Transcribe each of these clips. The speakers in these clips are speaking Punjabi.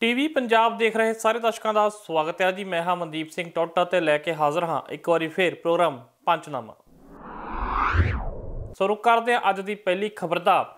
ਟੀਵੀ ਪੰਜਾਬ ਦੇਖ ਰਹੇ ਸਾਰੇ ਦਰਸ਼ਕਾਂ ਦਾ ਸਵਾਗਤ ਹੈ ਜੀ। ਮੈਂ ਹਾਂ ਮਨਦੀਪ ਸਿੰਘ ਟੋਟਾ ਤੇ ਲੈ ਕੇ ਹਾਜ਼ਰ ਹਾਂ। ਇੱਕ ਵਾਰੀ ਫੇਰ ਪ੍ਰੋਗਰਾਮ ਪੰਚਨਾਮਾ। ਸ਼ੁਰੂ ਕਰਦੇ ਹਾਂ ਅੱਜ ਦੀ ਪਹਿਲੀ ਖਬਰ ਦਾ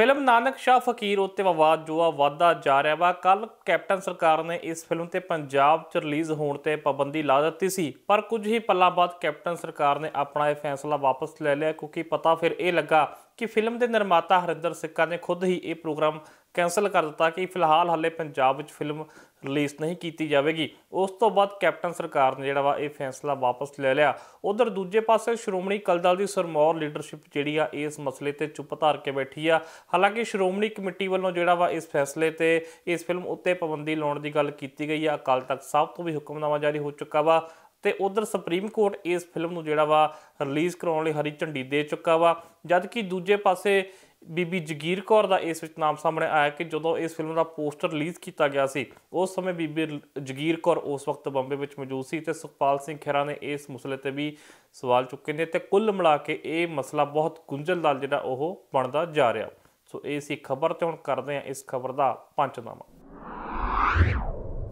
ਫਿਲਮ ਨਾਨਕ ਸ਼ਾਹ ਫਕੀਰ ਉੱਤੇ ਵਿਵਾਦ ਜੋ ਆ ਵਾਧਾ ਜਾ ਰਿਹਾ ਵਾ। ਕੱਲ ਕੈਪਟਨ ਸਰਕਾਰ ਨੇ ਇਸ ਫਿਲਮ ਤੇ ਪੰਜਾਬ 'ਚ ਰਿਲੀਜ਼ ਹੋਣ ਤੇ ਪਾਬੰਦੀ ਲਾ ਦਿੱਤੀ ਸੀ। ਪਰ ਕੁਝ ਹੀ ਪੱਲਾ ਬਾਅਦ ਕੈਪਟਨ ਸਰਕਾਰ ਨੇ ਆਪਣਾ ਇਹ ਫੈਸਲਾ ਵਾਪਸ ਲੈ ਲਿਆ ਕਿਉਂਕਿ ਪਤਾ ਫਿਰ ਇਹ ਲੱਗਾ ਕਿ ਫਿਲਮ ਦੇ ਨਿਰਮਾਤਾ ਹਰਿੰਦਰ ਸਿੱਕਾ ਨੇ ਖੁਦ ਹੀ ਇਹ ਪ੍ਰੋਗਰਾਮ ਕੈਨਸਲ ਕਰ ਦਿੱਤਾ ਕਿ ਫਿਲਹਾਲ ਹਾਲੇ ਪੰਜਾਬ ਵਿੱਚ ਫਿਲਮ ਰਿਲੀਜ਼ ਨਹੀਂ ਕੀਤੀ ਜਾਵੇਗੀ। ਉਸ ਤੋਂ ਬਾਅਦ ਕੈਪਟਨ ਸਰਕਾਰ ਨੇ ਜਿਹੜਾ ਵਾ ਇਹ ਫੈਸਲਾ ਵਾਪਸ ਲੈ ਲਿਆ। ਉਧਰ ਦੂਜੇ ਪਾਸੇ ਸ਼੍ਰੋਮਣੀ ਅਕਾਲੀ ਦੀ ਸਰਮੌਰ ਲੀਡਰਸ਼ਿਪ ਜਿਹੜੀ ਆ, ਇਸ ਮਸਲੇ ਤੇ ਚੁੱਪ ਧਾਰ ਕੇ ਬੈਠੀ ਆ। ਹਾਲਾਂਕਿ ਸ਼੍ਰੋਮਣੀ ਕਮੇਟੀ ਵੱਲੋਂ ਜਿਹੜਾ ਵਾ ਇਸ ਫੈਸਲੇ ਤੇ ਇਸ ਫਿਲਮ ਉੱਤੇ ਪਾਬੰਦੀ ਲਾਉਣ ਦੀ ਗੱਲ ਕੀਤੀ ਗਈ ਆ। ਅਕਾਲ ਤਖਤ ਸਾਹਿਬ ਤੋਂ ਵੀ ਹੁਕਮਨਾਮਾ ਜਾਰੀ ਹੋ ਚੁੱਕਾ ਵਾ। ਤੇ ਉਧਰ ਸੁਪਰੀਮ ਕੋਰਟ ਇਸ ਫਿਲਮ ਨੂੰ ਜਿਹੜਾ ਵਾ ਰਿਲੀਜ਼ ਕਰਾਉਣ ਲਈ ਹਰੀ ਝੰਡੀ ਦੇ ਚੁੱਕਾ ਵਾ। ਜਦ ਕਿ ਦੂਜੇ ਪਾਸੇ ਬੀਬੀ ਜਗੀਰ ਕੌਰ ਦਾ ਇਸ ਵਿੱਚ ਨਾਮ ਸਾਹਮਣੇ ਆਇਆ ਕਿ ਜਦੋਂ ਇਸ ਫਿਲਮ ਦਾ ਪੋਸਟਰ ਰਿਲੀਜ਼ ਕੀਤਾ ਗਿਆ ਸੀ, ਉਸ ਸਮੇਂ ਬੀਬੀ ਜਗੀਰ ਕੌਰ ਉਸ ਵਕਤ ਬੰਬੇ ਵਿੱਚ ਮੌਜੂਦ ਸੀ ਤੇ ਸੁਖਪਾਲ ਸਿੰਘ ਖਹਿਰਾ ਨੇ ਇਸ ਮਸਲੇ ਤੇ ਵੀ ਸਵਾਲ ਚੁੱਕੇ ਨੇ ਤੇ ਕੁੱਲ ਮਿਲਾ ਕੇ ਇਹ ਮਸਲਾ ਬਹੁਤ ਗੁੰਝਲਦਾਰ ਜਿਹੜਾ ਉਹ ਬਣਦਾ ਜਾ ਰਿਹਾ। ਸੋ ਇਹ ਸੀ ਖਬਰ ਤੇ ਹੁਣ ਕਰਦੇ ਹਾਂ ਇਸ ਖਬਰ ਦਾ ਪੰਚਨਾਮਾ।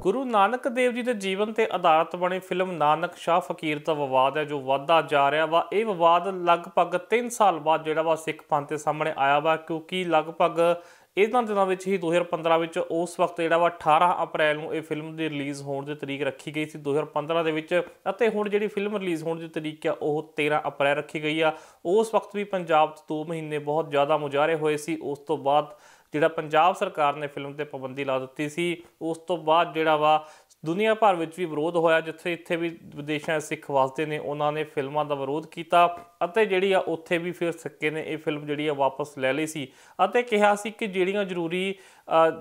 ਗੁਰੂ ਨਾਨਕ ਦੇਵ ਜੀ ਦੇ ਜੀਵਨ ਤੇ ਆਧਾਰਿਤ ਬਣੀ ਫਿਲਮ ਨਾਨਕ ਸ਼ਾਹ ਫਕੀਰ ਦਾ ਵਿਵਾਦ ਹੈ, ਜੋ ਵੱਧਦਾ ਜਾ ਰਿਹਾ ਵਾ। ਇਹ ਵਿਵਾਦ ਲਗਭਗ 3 ਸਾਲ ਬਾਅਦ ਜਿਹੜਾ ਵਾ ਸਿੱਖ ਪੰਥ ਦੇ ਸਾਹਮਣੇ ਆਇਆ ਵਾ, ਕਿਉਂਕਿ ਲਗਭਗ ਇਹਨਾਂ ਦਿਨਾਂ ਵਿੱਚ ਹੀ 2015 ਵਿੱਚ ਉਸ ਵਕਤ ਜਿਹੜਾ ਵਾ 18 ਅਪ੍ਰੈਲ ਨੂੰ ਇਹ ਫਿਲਮ ਦੀ ਰਿਲੀਜ਼ ਹੋਣ ਦੀ ਤਰੀਕ ਰੱਖੀ ਗਈ ਸੀ। 2015 ਦੇ ਵਿੱਚ ਅਤੇ ਹੁਣ ਜਿਹੜੀ ਫਿਲਮ ਰਿਲੀਜ਼ ਹੋਣ ਦੀ ਤਰੀਕ ਆ, ਉਹ 13 ਅਪ੍ਰੈਲ ਰੱਖੀ ਗਈ ਆ। ਉਸ ਵਕਤ ਵੀ ਪੰਜਾਬ 'ਚ 2 ਮਹੀਨੇ ਬਹੁਤ ਜ਼ਿਆਦਾ ਮੁਜ਼ਾਹਰੇ ਹੋਏ ਸੀ। ਉਸ ਤੋਂ ਬਾਅਦ ਜਿਹੜਾ ਪੰਜਾਬ ਸਰਕਾਰ ਨੇ ਫਿਲਮ ਤੇ ਪਾਬੰਦੀ ਲਾ ਦਿੱਤੀ ਸੀ, ਉਸ ਤੋਂ ਬਾਅਦ ਜਿਹੜਾ ਵਾ ਦੁਨੀਆ ਭਰ ਵਿੱਚ ਵੀ ਵਿਰੋਧ ਹੋਇਆ, ਜਿੱਥੇ ਇੱਥੇ ਵੀ ਵਿਦੇਸ਼ਾਂ ਸਿੱਖ ਵਸਦੇ ਨੇ, ਉਹਨਾਂ ਨੇ ਫਿਲਮਾਂ ਦਾ ਵਿਰੋਧ ਕੀਤਾ ਅਤੇ ਜਿਹੜੀ ਆ ਉੱਥੇ ਵੀ ਫਿਰ ਸਿੱਕੇ ਨੇ ਇਹ ਫਿਲਮ ਜਿਹੜੀ ਆ ਵਾਪਸ ਲੈ ਲਈ ਸੀ ਅਤੇ ਕਿਹਾ ਸੀ ਕਿ ਜਿਹੜੀਆਂ ਜ਼ਰੂਰੀ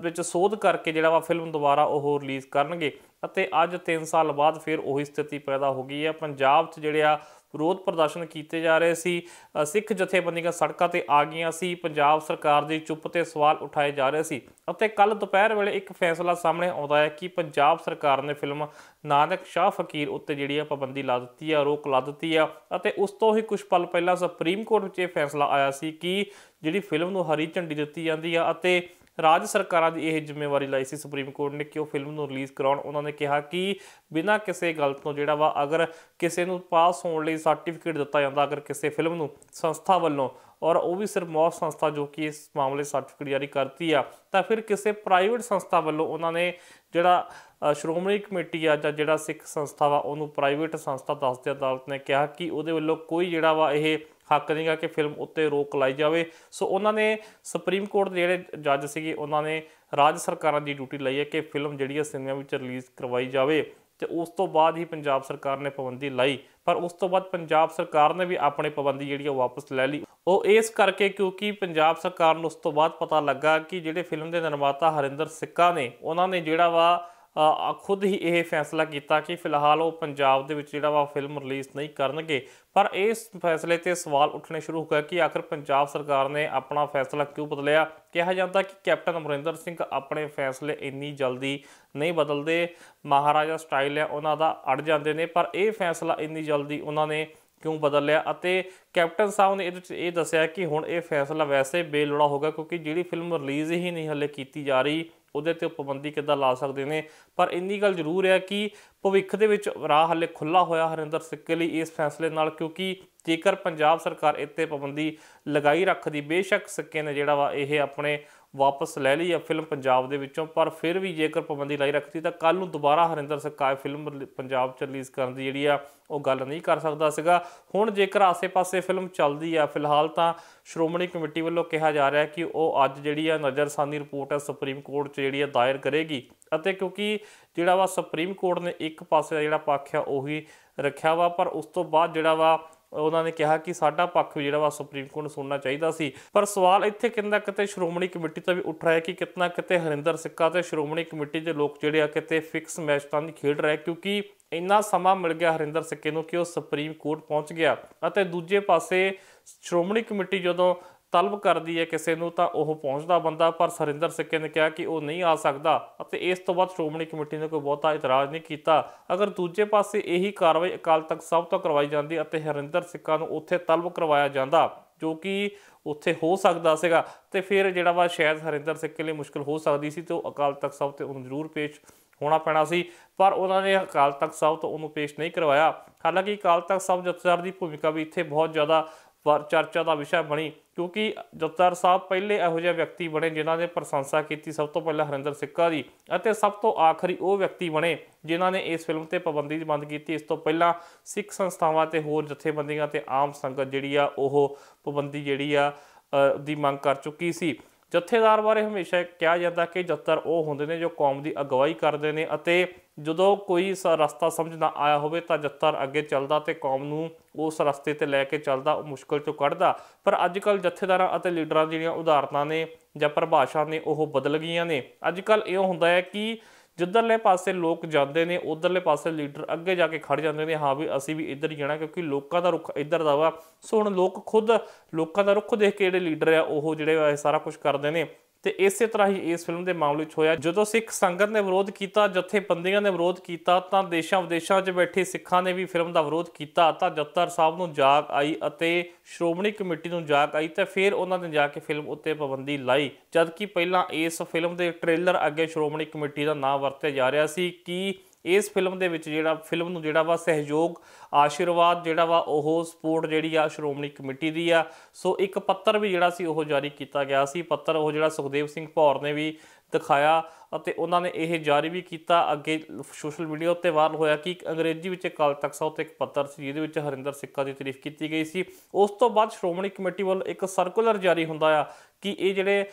ਵਿੱਚ ਸੋਧ ਕਰਕੇ ਜਿਹੜਾ ਵਾ ਫਿਲਮ ਦੁਬਾਰਾ ਉਹ ਰਿਲੀਜ਼ ਕਰਨਗੇ ਅਤੇ ਅੱਜ 3 ਸਾਲ ਬਾਅਦ ਫਿਰ ਉਹੀ ਸਥਿਤੀ ਪੈਦਾ ਹੋ ਗਈ ਹੈ। ਪੰਜਾਬ 'ਚ ਜਿਹੜੇ ਆ ਵਿਰੋਧ ਪ੍ਰਦਰਸ਼ਨ ਕੀਤੇ ਜਾ ਰਹੇ ਸੀ। ਸਿੱਖ ਜਥੇਬੰਦੀਆਂ ਸੜਕਾਂ ਤੇ ਆ ਗਈਆਂ ਸੀ। ਪੰਜਾਬ ਸਰਕਾਰ ਦੀ ਚੁੱਪ ਤੇ ਸਵਾਲ ਉਠਾਏ ਜਾ ਰਹੇ ਸੀ ਅਤੇ ਕੱਲ ਦੁਪਹਿਰ ਵੇਲੇ ਇੱਕ ਫੈਸਲਾ ਸਾਹਮਣੇ ਆਉਂਦਾ ਹੈ ਕਿ ਪੰਜਾਬ ਸਰਕਾਰ ਨੇ ਫਿਲਮ ਨਾਨਕ ਸ਼ਾਹ ਫਕੀਰ ਉੱਤੇ ਜਿਹੜੀ ਆ ਪਾਬੰਦੀ ਲਾ ਦਿੱਤੀ ਆ, ਰੋਕ ਲਾ ਦਿੱਤੀ ਆ ਅਤੇ ਉਸ ਤੋਂ ਹੀ ਕੁਝ ਪਲ ਪਹਿਲਾਂ ਸੁਪਰੀਮ ਕੋਰਟ ਵਿੱਚ ਇਹ ਫੈਸਲਾ ਆਇਆ ਸੀ ਕਿ ਜਿਹੜੀ ਫਿਲਮ ਨੂੰ ਹਰੀ ਝੰਡੀ ਦਿੱਤੀ ਜਾਂਦੀ ਆ ਅਤੇ ਰਾਜ ਸਰਕਾਰਾਂ ਦੀ ਇਹ ਜ਼ਿੰਮੇਵਾਰੀ ਲਈ ਸੀ ਸੁਪਰੀਮ ਕੋਰਟ ਨੇ ਕਿ ਉਹ ਫਿਲਮ ਨੂੰ ਰਿਲੀਜ਼ ਕਰਾਉਣ। ਉਹਨਾਂ ਨੇ ਕਿਹਾ ਕਿ ਬਿਨਾਂ ਕਿਸੇ ਗੱਲ ਤੋਂ ਜਿਹੜਾ ਵਾ, ਅਗਰ ਕਿਸੇ ਨੂੰ ਪਾਸ ਹੋਣ ਲਈ ਸਰਟੀਫਿਕੇਟ ਦਿੱਤਾ ਜਾਂਦਾ, ਅਗਰ ਕਿਸੇ ਫਿਲਮ ਨੂੰ ਸੰਸਥਾ ਵੱਲੋਂ, ਔਰ ਉਹ ਵੀ ਸਿਰਫ ਮੌਤ ਸੰਸਥਾ ਜੋ ਕਿ ਇਸ ਮਾਮਲੇ ਸਰਟੀਫਿਕੇਟ ਜਾਰੀ ਕਰਤੀ ਆ, ਤਾਂ ਫਿਰ ਕਿਸੇ ਪ੍ਰਾਈਵੇਟ ਸੰਸਥਾ ਵੱਲੋਂ ਉਹਨਾਂ ਨੇ ਜਿਹੜਾ ਸ਼੍ਰੋਮਣੀ ਕਮੇਟੀ ਆ ਜਾਂ ਜਿਹੜਾ ਸਿੱਖ ਸੰਸਥਾ ਵਾ, ਉਹਨੂੰ ਪ੍ਰਾਈਵੇਟ ਸੰਸਥਾ ਦੱਸਦੇ ਅਦਾਲਤ ਨੇ ਕਿਹਾ ਕਿ ਉਹਦੇ ਵੱਲੋਂ ਕੋਈ ਜਿਹੜਾ ਵਾ ਇਹ ਹੱਕ ਨਹੀਂਗਾ ਕਿ ਫਿਲਮ ਉੱਤੇ ਰੋਕ ਲਾਈ ਜਾਵੇ। ਸੋ ਉਹਨਾਂ ਨੇ ਸੁਪਰੀਮ ਕੋਰਟ ਦੇ ਜਿਹੜੇ ਜੱਜ ਸੀਗੇ, ਉਹਨਾਂ ਨੇ ਰਾਜ ਸਰਕਾਰਾਂ ਦੀ ਡਿਊਟੀ ਲਈ ਹੈ ਕਿ ਫਿਲਮ ਜਿਹੜੀ ਹੈ ਸਿਨੇਮਾ ਵਿੱਚ ਰਿਲੀਜ਼ ਕਰਵਾਈ ਜਾਵੇ ਤੇ ਉਸ ਤੋਂ ਬਾਅਦ ਹੀ ਪੰਜਾਬ ਸਰਕਾਰ ਨੇ ਪਾਬੰਦੀ ਲਾਈ। ਪਰ ਉਸ ਤੋਂ ਬਾਅਦ ਪੰਜਾਬ ਸਰਕਾਰ ਨੇ ਵੀ ਆਪਣੀ ਪਾਬੰਦੀ ਜਿਹੜੀ ਉਹ ਵਾਪਸ ਲੈ ਲਈ। ਉਹ ਇਸ ਕਰਕੇ ਕਿਉਂਕਿ ਪੰਜਾਬ ਸਰਕਾਰ ਨੂੰ ਉਸ ਤੋਂ ਬਾਅਦ ਪਤਾ ਲੱਗਾ ਕਿ ਜਿਹੜੇ ਫਿਲਮ ਦੇ ਨਿਰਮਾਤਾ ਹਰਿੰਦਰ ਸਿੱਕਾ ਨੇ, ਉਹਨਾਂ ਨੇ ਜਿਹੜਾ ਵਾ ਖੁਦ ਹੀ ਇਹ ਫੈਸਲਾ ਕੀਤਾ ਕਿ ਫਿਲਹਾਲ ਉਹ ਪੰਜਾਬ ਦੇ ਵਿੱਚ ਜਿਹੜਾ ਵਾ ਫਿਲਮ ਰਿਲੀਜ਼ ਨਹੀਂ ਕਰਨਗੇ। ਪਰ ਇਸ ਫੈਸਲੇ ਤੇ ਸਵਾਲ ਉੱਠਣੇ ਸ਼ੁਰੂ ਹੋ ਗਏ ਕਿ ਆਖਰ ਪੰਜਾਬ ਸਰਕਾਰ ਨੇ ਆਪਣਾ ਫੈਸਲਾ ਕਿਉਂ ਬਦਲਿਆ? ਕਿਹਾ ਜਾਂਦਾ ਕਿ ਕੈਪਟਨ ਅਮਰਿੰਦਰ ਸਿੰਘ ਆਪਣੇ ਫੈਸਲੇ ਇੰਨੀ ਜਲਦੀ ਨਹੀਂ ਬਦਲਦੇ। ਮਹਾਰਾਜਾ ਸਟਾਈਲ ਹੈ, ਉਹਨਾਂ ਦਾ ਅੜ ਜਾਂਦੇ ਨੇ, ਪਰ ਇਹ ਫੈਸਲਾ ਇੰਨੀ ਜਲਦੀ ਉਹਨਾਂ ਨੇ ਕਿਉਂ ਬਦਲ ਲਿਆ ਅਤੇ ਕੈਪਟਨ ਸਾਹਿਬ ਨੇ ਇਹਦੇ ਵਿੱਚ ਇਹ ਦੱਸਿਆ ਕਿ ਹੁਣ ਇਹ ਫੈਸਲਾ ਵੈਸੇ ਬੇਲੋੜਾ ਹੋਗਾ ਕਿਉਂਕਿ ਜਿਹੜੀ ਫਿਲਮ ਰਿਲੀਜ਼ ਹੀ ਨਹੀਂ ਹਲੇ ਕੀਤੀ ਜਾ ਰਹੀ ਉਹਦੇ ਤੇ ਪਾਬੰਦੀ ਕਿੱਦਾਂ ਲਾ ਸਕਦੇ ਨੇ? ਪਰ ਇੰਨੀ ਗੱਲ ਜ਼ਰੂਰ ਹੈ ਕਿ ਭਵਿੱਖ ਦੇ ਵਿੱਚ ਰਾਹ ਹਲੇ ਖੁੱਲਾ ਹੋਇਆ ਹਰਿੰਦਰ ਸਿੱਕੇ ਲਈ ਇਸ ਫੈਸਲੇ ਨਾਲ, ਕਿਉਂਕਿ ਜੇਕਰ ਪੰਜਾਬ ਸਰਕਾਰ ਇੱਥੇ ਪਾਬੰਦੀ ਲਗਾਈ ਰੱਖਦੀ, ਬੇਸ਼ੱਕ ਸਿੱਕੇ ਨੇ ਜਿਹੜਾ ਵਾ ਇਹ ਆਪਣੇ ਵਾਪਸ ਲੈ ਲਈ ਆ ਫਿਲਮ ਪੰਜਾਬ ਦੇ ਵਿੱਚੋਂ, ਪਰ ਫਿਰ ਵੀ ਜੇਕਰ ਪਾਬੰਦੀ ਲਾਈ ਰੱਖਦੀ ਤਾਂ ਕੱਲ ਨੂੰ ਦੁਬਾਰਾ ਹਰਿੰਦਰ ਸਰਕਾਰ ਫਿਲਮ ਪੰਜਾਬ ਚ ਰਿਲੀਜ਼ ਕਰਨ ਦੀ ਜਿਹੜੀ ਆ, ਉਹ ਗੱਲ ਨਹੀਂ ਕਰ ਸਕਦਾ ਸੀਗਾ। ਹੁਣ ਜੇਕਰ ਆਸੇ-ਪਾਸੇ ਫਿਲਮ ਚੱਲਦੀ ਆ, ਫਿਲਹਾਲ ਤਾਂ ਸ਼੍ਰੋਮਣੀ ਕਮੇਟੀ ਵੱਲੋਂ ਕਿਹਾ ਜਾ ਰਿਹਾ ਕਿ ਉਹ ਅੱਜ ਜਿਹੜੀ ਆ ਨਜ਼ਰਸਾਨੀ ਰਿਪੋਰਟ ਹੈ ਸੁਪਰੀਮ ਕੋਰਟ 'ਚ ਜਿਹੜੀ ਆ ਦਾਇਰ ਕਰੇਗੀ। ਅਤੇ ਕਿਉਂਕਿ ਜਿਹੜਾ ਵਾ ਸੁਪਰੀਮ ਕੋਰਟ ਨੇ ਇੱਕ ਪਾਸੇ ਦਾ ਜਿਹੜਾ ਪੱਖ ਆ, ਉਹੀ ਰੱਖਿਆ ਵਾ, ਪਰ ਉਸ ਤੋਂ ਬਾਅਦ ਜਿਹੜਾ ਵਾ ਉਹਨਾਂ ਨੇ ਕਿਹਾ ਕਿ ਸਾਡਾ ਪੱਖ ਵੀ ਜਿਹੜਾ ਵਾ ਸੁਪਰੀਮ ਕੋਰਟ ਨੂੰ ਸੁਣਨਾ ਚਾਹੀਦਾ ਸੀ। ਪਰ ਸਵਾਲ ਇੱਥੇ ਕਿੰਨਾ ਕਿਤੇ ਸ਼੍ਰੋਮਣੀ ਕਮੇਟੀ ਤੋਂ ਵੀ ਉੱਠ ਰਿਹਾ ਕਿ ਕਿਤਨਾ ਕਿਤੇ ਹਰਿੰਦਰ ਸਿੱਕਾ ਤੇ ਸ਼੍ਰੋਮਣੀ ਕਮੇਟੀ ਦੇ ਲੋਕ ਜਿਹੜੇ ਆ ਕਿਤੇ ਫਿਕਸ ਮੈਚ ਤਾਂ ਨਹੀਂ ਖੇਡ ਰਹੇ ਕਿਉਂਕਿ ਇੰਨਾ ਸਮਾਂ ਮਿਲ ਗਿਆ ਹਰਿੰਦਰ ਸਿੱਕੇ ਨੂੰ ਕਿ ਉਹ ਸੁਪਰੀਮ ਕੋਰਟ ਪਹੁੰਚ ਗਿਆ। ਅਤੇ ਦੂਜੇ ਪਾਸੇ ਸ਼੍ਰੋਮਣੀ ਕਮੇਟੀ ਜਦੋਂ ਤਲਬ ਕਰਦੀ ਹੈ ਕਿਸੇ ਨੂੰ ਤਾਂ ਉਹ ਪਹੁੰਚਦਾ ਬੰਦਾ, ਪਰ ਸਰਿੰਦਰ ਸਿੱਕੇ ਨੇ ਕਿਹਾ ਕਿ ਉਹ ਨਹੀਂ ਆ ਸਕਦਾ ਅਤੇ ਇਸ ਤੋਂ ਬਾਅਦ ਸ਼੍ਰੋਮਣੀ ਕਮੇਟੀ ਨੇ ਕੋਈ ਬਹੁਤਾ ਇਤਰਾਜ਼ ਨਹੀਂ ਕੀਤਾ। ਅਗਰ ਦੂਜੇ ਪਾਸੇ ਇਹੀ ਕਾਰਵਾਈ ਅਕਾਲ ਤਖਤ ਸਾਹਿਬ ਤੋਂ ਕਰਵਾਈ ਜਾਂਦੀ ਅਤੇ ਹਰਿੰਦਰ ਸਿੱਕਾ ਨੂੰ ਉੱਥੇ ਤਲਬ ਕਰਵਾਇਆ ਜਾਂਦਾ, ਜੋ ਕਿ ਉੱਥੇ ਹੋ ਸਕਦਾ ਸੀਗਾ, ਤੇ ਫਿਰ ਜਿਹੜਾ ਵਾ ਸ਼ਾਇਦ ਹਰਿੰਦਰ ਸਿੱਕੇ ਲਈ ਮੁਸ਼ਕਲ ਹੋ ਸਕਦੀ ਸੀ ਤੇ ਉਹ ਅਕਾਲ ਤਖਤ ਸਾਹਿਬ ਤੇ ਉਹਨੂੰ ਜ਼ਰੂਰ ਪੇਸ਼ ਹੋਣਾ ਪੈਣਾ ਸੀ, ਪਰ ਉਹਨਾਂ ਨੇ ਅਕਾਲ ਤਖਤ ਸਾਹਿਬ ਤੋਂ ਉਹਨੂੰ ਪੇਸ਼ ਨਹੀਂ ਕਰਵਾਇਆ। ਹਾਲਾਂਕਿ ਅਕਾਲ ਤਖਤ ਸਾਹਿਬ ਜਥੇਦਾਰ ਦੀ ਭੂਮਿਕਾ ਵੀ ਇੱਥੇ ਬਹੁਤ ਜ਼ਿਆਦਾ ਚਰਚਾ ਦਾ ਵਿਸ਼ਾ ਬਣੀ। ਕਿਉਂਕਿ ਜਥੇਦਾਰ ਸਾਹਿਬ ਪਹਿਲੇ ਇਹੋ ਜਿਹੇ ਵਿਅਕਤੀ ਬਣੇ ਜਿਨ੍ਹਾਂ ਨੇ ਪ੍ਰਸ਼ੰਸਾ ਕੀਤੀ ਸਭ ਤੋਂ ਪਹਿਲਾਂ ਹਰਿੰਦਰ ਸਿੱਕਾ ਦੀ ਅਤੇ ਸਭ ਤੋਂ ਆਖਰੀ ਉਹ ਵਿਅਕਤੀ ਬਣੇ ਜਿਨ੍ਹਾਂ ਨੇ ਇਸ ਫਿਲਮ ਤੇ ਪਾਬੰਦੀ ਬੰਦ ਕੀਤੀ। ਇਸ ਤੋਂ ਪਹਿਲਾਂ ਸਿੱਖ ਸੰਸਥਾਵਾਂ ਤੇ ਹੋਰ ਜਥੇਬੰਦੀਆਂ ਤੇ ਆਮ ਸੰਗਤ ਜਿਹੜੀ ਆ ਉਹ ਪਾਬੰਦੀ ਜਿਹੜੀ ਆ ਦੀ ਮੰਗ ਕਰ ਚੁੱਕੀ ਸੀ। ਜਥੇਦਾਰ ਬਾਰੇ ਹਮੇਸ਼ਾ ਕਿਹਾ ਜਾਂਦਾ ਕਿ ਜਥੇਦਾਰ ਉਹ ਹੁੰਦੇ ਨੇ ਜੋ ਕੌਮ ਦੀ ਅਗਵਾਈ ਕਰਦੇ ਨੇ ਅਤੇ ਜਦੋਂ ਕੋਈ ਸ ਰਸਤਾ ਸਮਝ ਨਾ ਆਇਆ ਹੋਵੇ ਤਾਂ ਜਥੇਦਾਰ ਅੱਗੇ ਚੱਲਦਾ ਤੇ ਕੌਮ ਨੂੰ ਉਸ ਰਸਤੇ ਤੇ ਲੈ ਕੇ ਚੱਲਦਾ, ਉਹ ਮੁਸ਼ਕਲ ਚੋਂ ਕੱਢਦਾ। ਪਰ ਅੱਜ ਕੱਲ ਜਥੇਦਾਰਾਂ ਅਤੇ ਲੀਡਰਾਂ ਜਿਹੜੀਆਂ ਉਦਾਹਰਨਾਂ ਨੇ ਜਾਂ ਪਰਿਭਾਸ਼ਾ ਨੇ ਉਹ ਬਦਲ ਗਈਆਂ ਨੇ। ਅੱਜ ਕੱਲ ਇਹ ਹੁੰਦਾ ਹੈ ਕਿ ਜਿੱਧਰਲੇ ਪਾਸੇ ਲੋਕ ਜਾਂਦੇ ਨੇ, ਉਧਰਲੇ ਪਾਸੇ ਲੀਡਰ ਅੱਗੇ ਜਾ ਕੇ ਖੜ ਜਾਂਦੇ ਨੇ, ਹਾਂ ਵੀ ਅਸੀਂ ਵੀ ਇੱਧਰ ਹੀ ਜਾਣਾ ਕਿਉਂਕਿ ਲੋਕਾਂ ਦਾ ਰੁਖ ਇੱਧਰ ਦਾ ਵਾ। ਸੋ ਹੁਣ ਲੋਕ ਖੁਦ, ਲੋਕਾਂ ਦਾ ਰੁਖ ਦੇਖ ਕੇ ਜਿਹੜੇ ਲੀਡਰ ਆ, ਉਹ ਜਿਹੜੇ ਆ, ਇਹ ਸਾਰਾ ਕੁਝ ਕਰਦੇ ਨੇ। ਤੇ ਇਸੇ ਤਰ੍ਹਾਂ ਹੀ ਇਸ ਫਿਲਮ ਦੇ ਮਾਮਲੇ 'ਚ ਹੋਇਆ। ਜਦੋਂ ਸਿੱਖ ਸੰਗਤ ਨੇ ਵਿਰੋਧ ਕੀਤਾ, ਜਥੇਬੰਦੀਆਂ ਨੇ ਵਿਰੋਧ ਕੀਤਾ, ਤਾਂ ਦੇਸ਼ਾਂ ਵਿਦੇਸ਼ਾਂ 'ਚ ਬੈਠੇ ਸਿੱਖਾਂ ਨੇ ਵੀ ਫਿਲਮ ਦਾ ਵਿਰੋਧ ਕੀਤਾ, ਤਾਂ ਜੱਤਰ ਸਾਹਿਬ ਨੂੰ ਜਾਗ ਆਈ ਅਤੇ ਸ਼੍ਰੋਮਣੀ ਕਮੇਟੀ ਨੂੰ ਜਾਗ ਆਈ ਤੇ ਫਿਰ ਉਹਨਾਂ ਨੇ ਜਾ ਕੇ ਫਿਲਮ ਉੱਤੇ ਪਾਬੰਦੀ ਲਾਈ। ਜਦਕਿ ਪਹਿਲਾਂ ਇਸ ਫਿਲਮ ਦੇ ਟ੍ਰੇਲਰ ਅੱਗੇ ਸ਼੍ਰੋਮਣੀ ਕਮੇਟੀ ਦਾ ਨਾਮ ਵਰਤਿਆ ਜਾ ਰਿਹਾ ਸੀ ਕਿ ਇਸ ਫਿਲਮ ਦੇ ਵਿੱਚ ਜਿਹੜਾ ਫਿਲਮ ਨੂੰ ਜਿਹੜਾ ਵਾ ਸਹਿਯੋਗ, ਆਸ਼ੀਰਵਾਦ ਜਿਹੜਾ ਵਾ ਉਹ ਸਪੋਰਟ ਜਿਹੜੀ ਆ ਸ਼੍ਰੋਮਣੀ ਕਮੇਟੀ ਦੀ ਆ। ਸੋ ਇੱਕ ਪੱਤਰ ਵੀ ਜਿਹੜਾ ਸੀ ਉਹ ਜਾਰੀ ਕੀਤਾ ਗਿਆ ਸੀ। ਪੱਤਰ ਉਹ ਜਿਹੜਾ ਸੁਖਦੇਵ ਸਿੰਘ ਭੌਰ ਨੇ ਵੀ ਦਿਖਾਇਆ ਅਤੇ ਉਹਨਾਂ ਨੇ ਇਹ ਜਾਰੀ ਵੀ ਕੀਤਾ। ਅੱਗੇ ਸੋਸ਼ਲ ਮੀਡੀਆ ਉੱਤੇ ਵਾਇਰਲ ਹੋਇਆ ਕਿ ਇੱਕ ਅੰਗਰੇਜ਼ੀ ਵਿੱਚ ਅਕਾਲ ਤਖਤ ਸਾਹਿਬ ਤੇ ਇੱਕ ਪੱਤਰ ਸੀ, ਜਿਹਦੇ ਵਿੱਚ ਹਰਿੰਦਰ ਸਿੱਕਾ ਦੀ ਤਾਰੀਫ ਕੀਤੀ ਗਈ ਸੀ। ਉਸ ਤੋਂ ਬਾਅਦ ਸ਼੍ਰੋਮਣੀ ਕਮੇਟੀ ਵੱਲੋਂ ਇੱਕ ਸਰਕੂਲਰ ਜਾਰੀ ਹੁੰਦਾ ਆ ਕਿ ਇਹ ਜਿਹੜੇ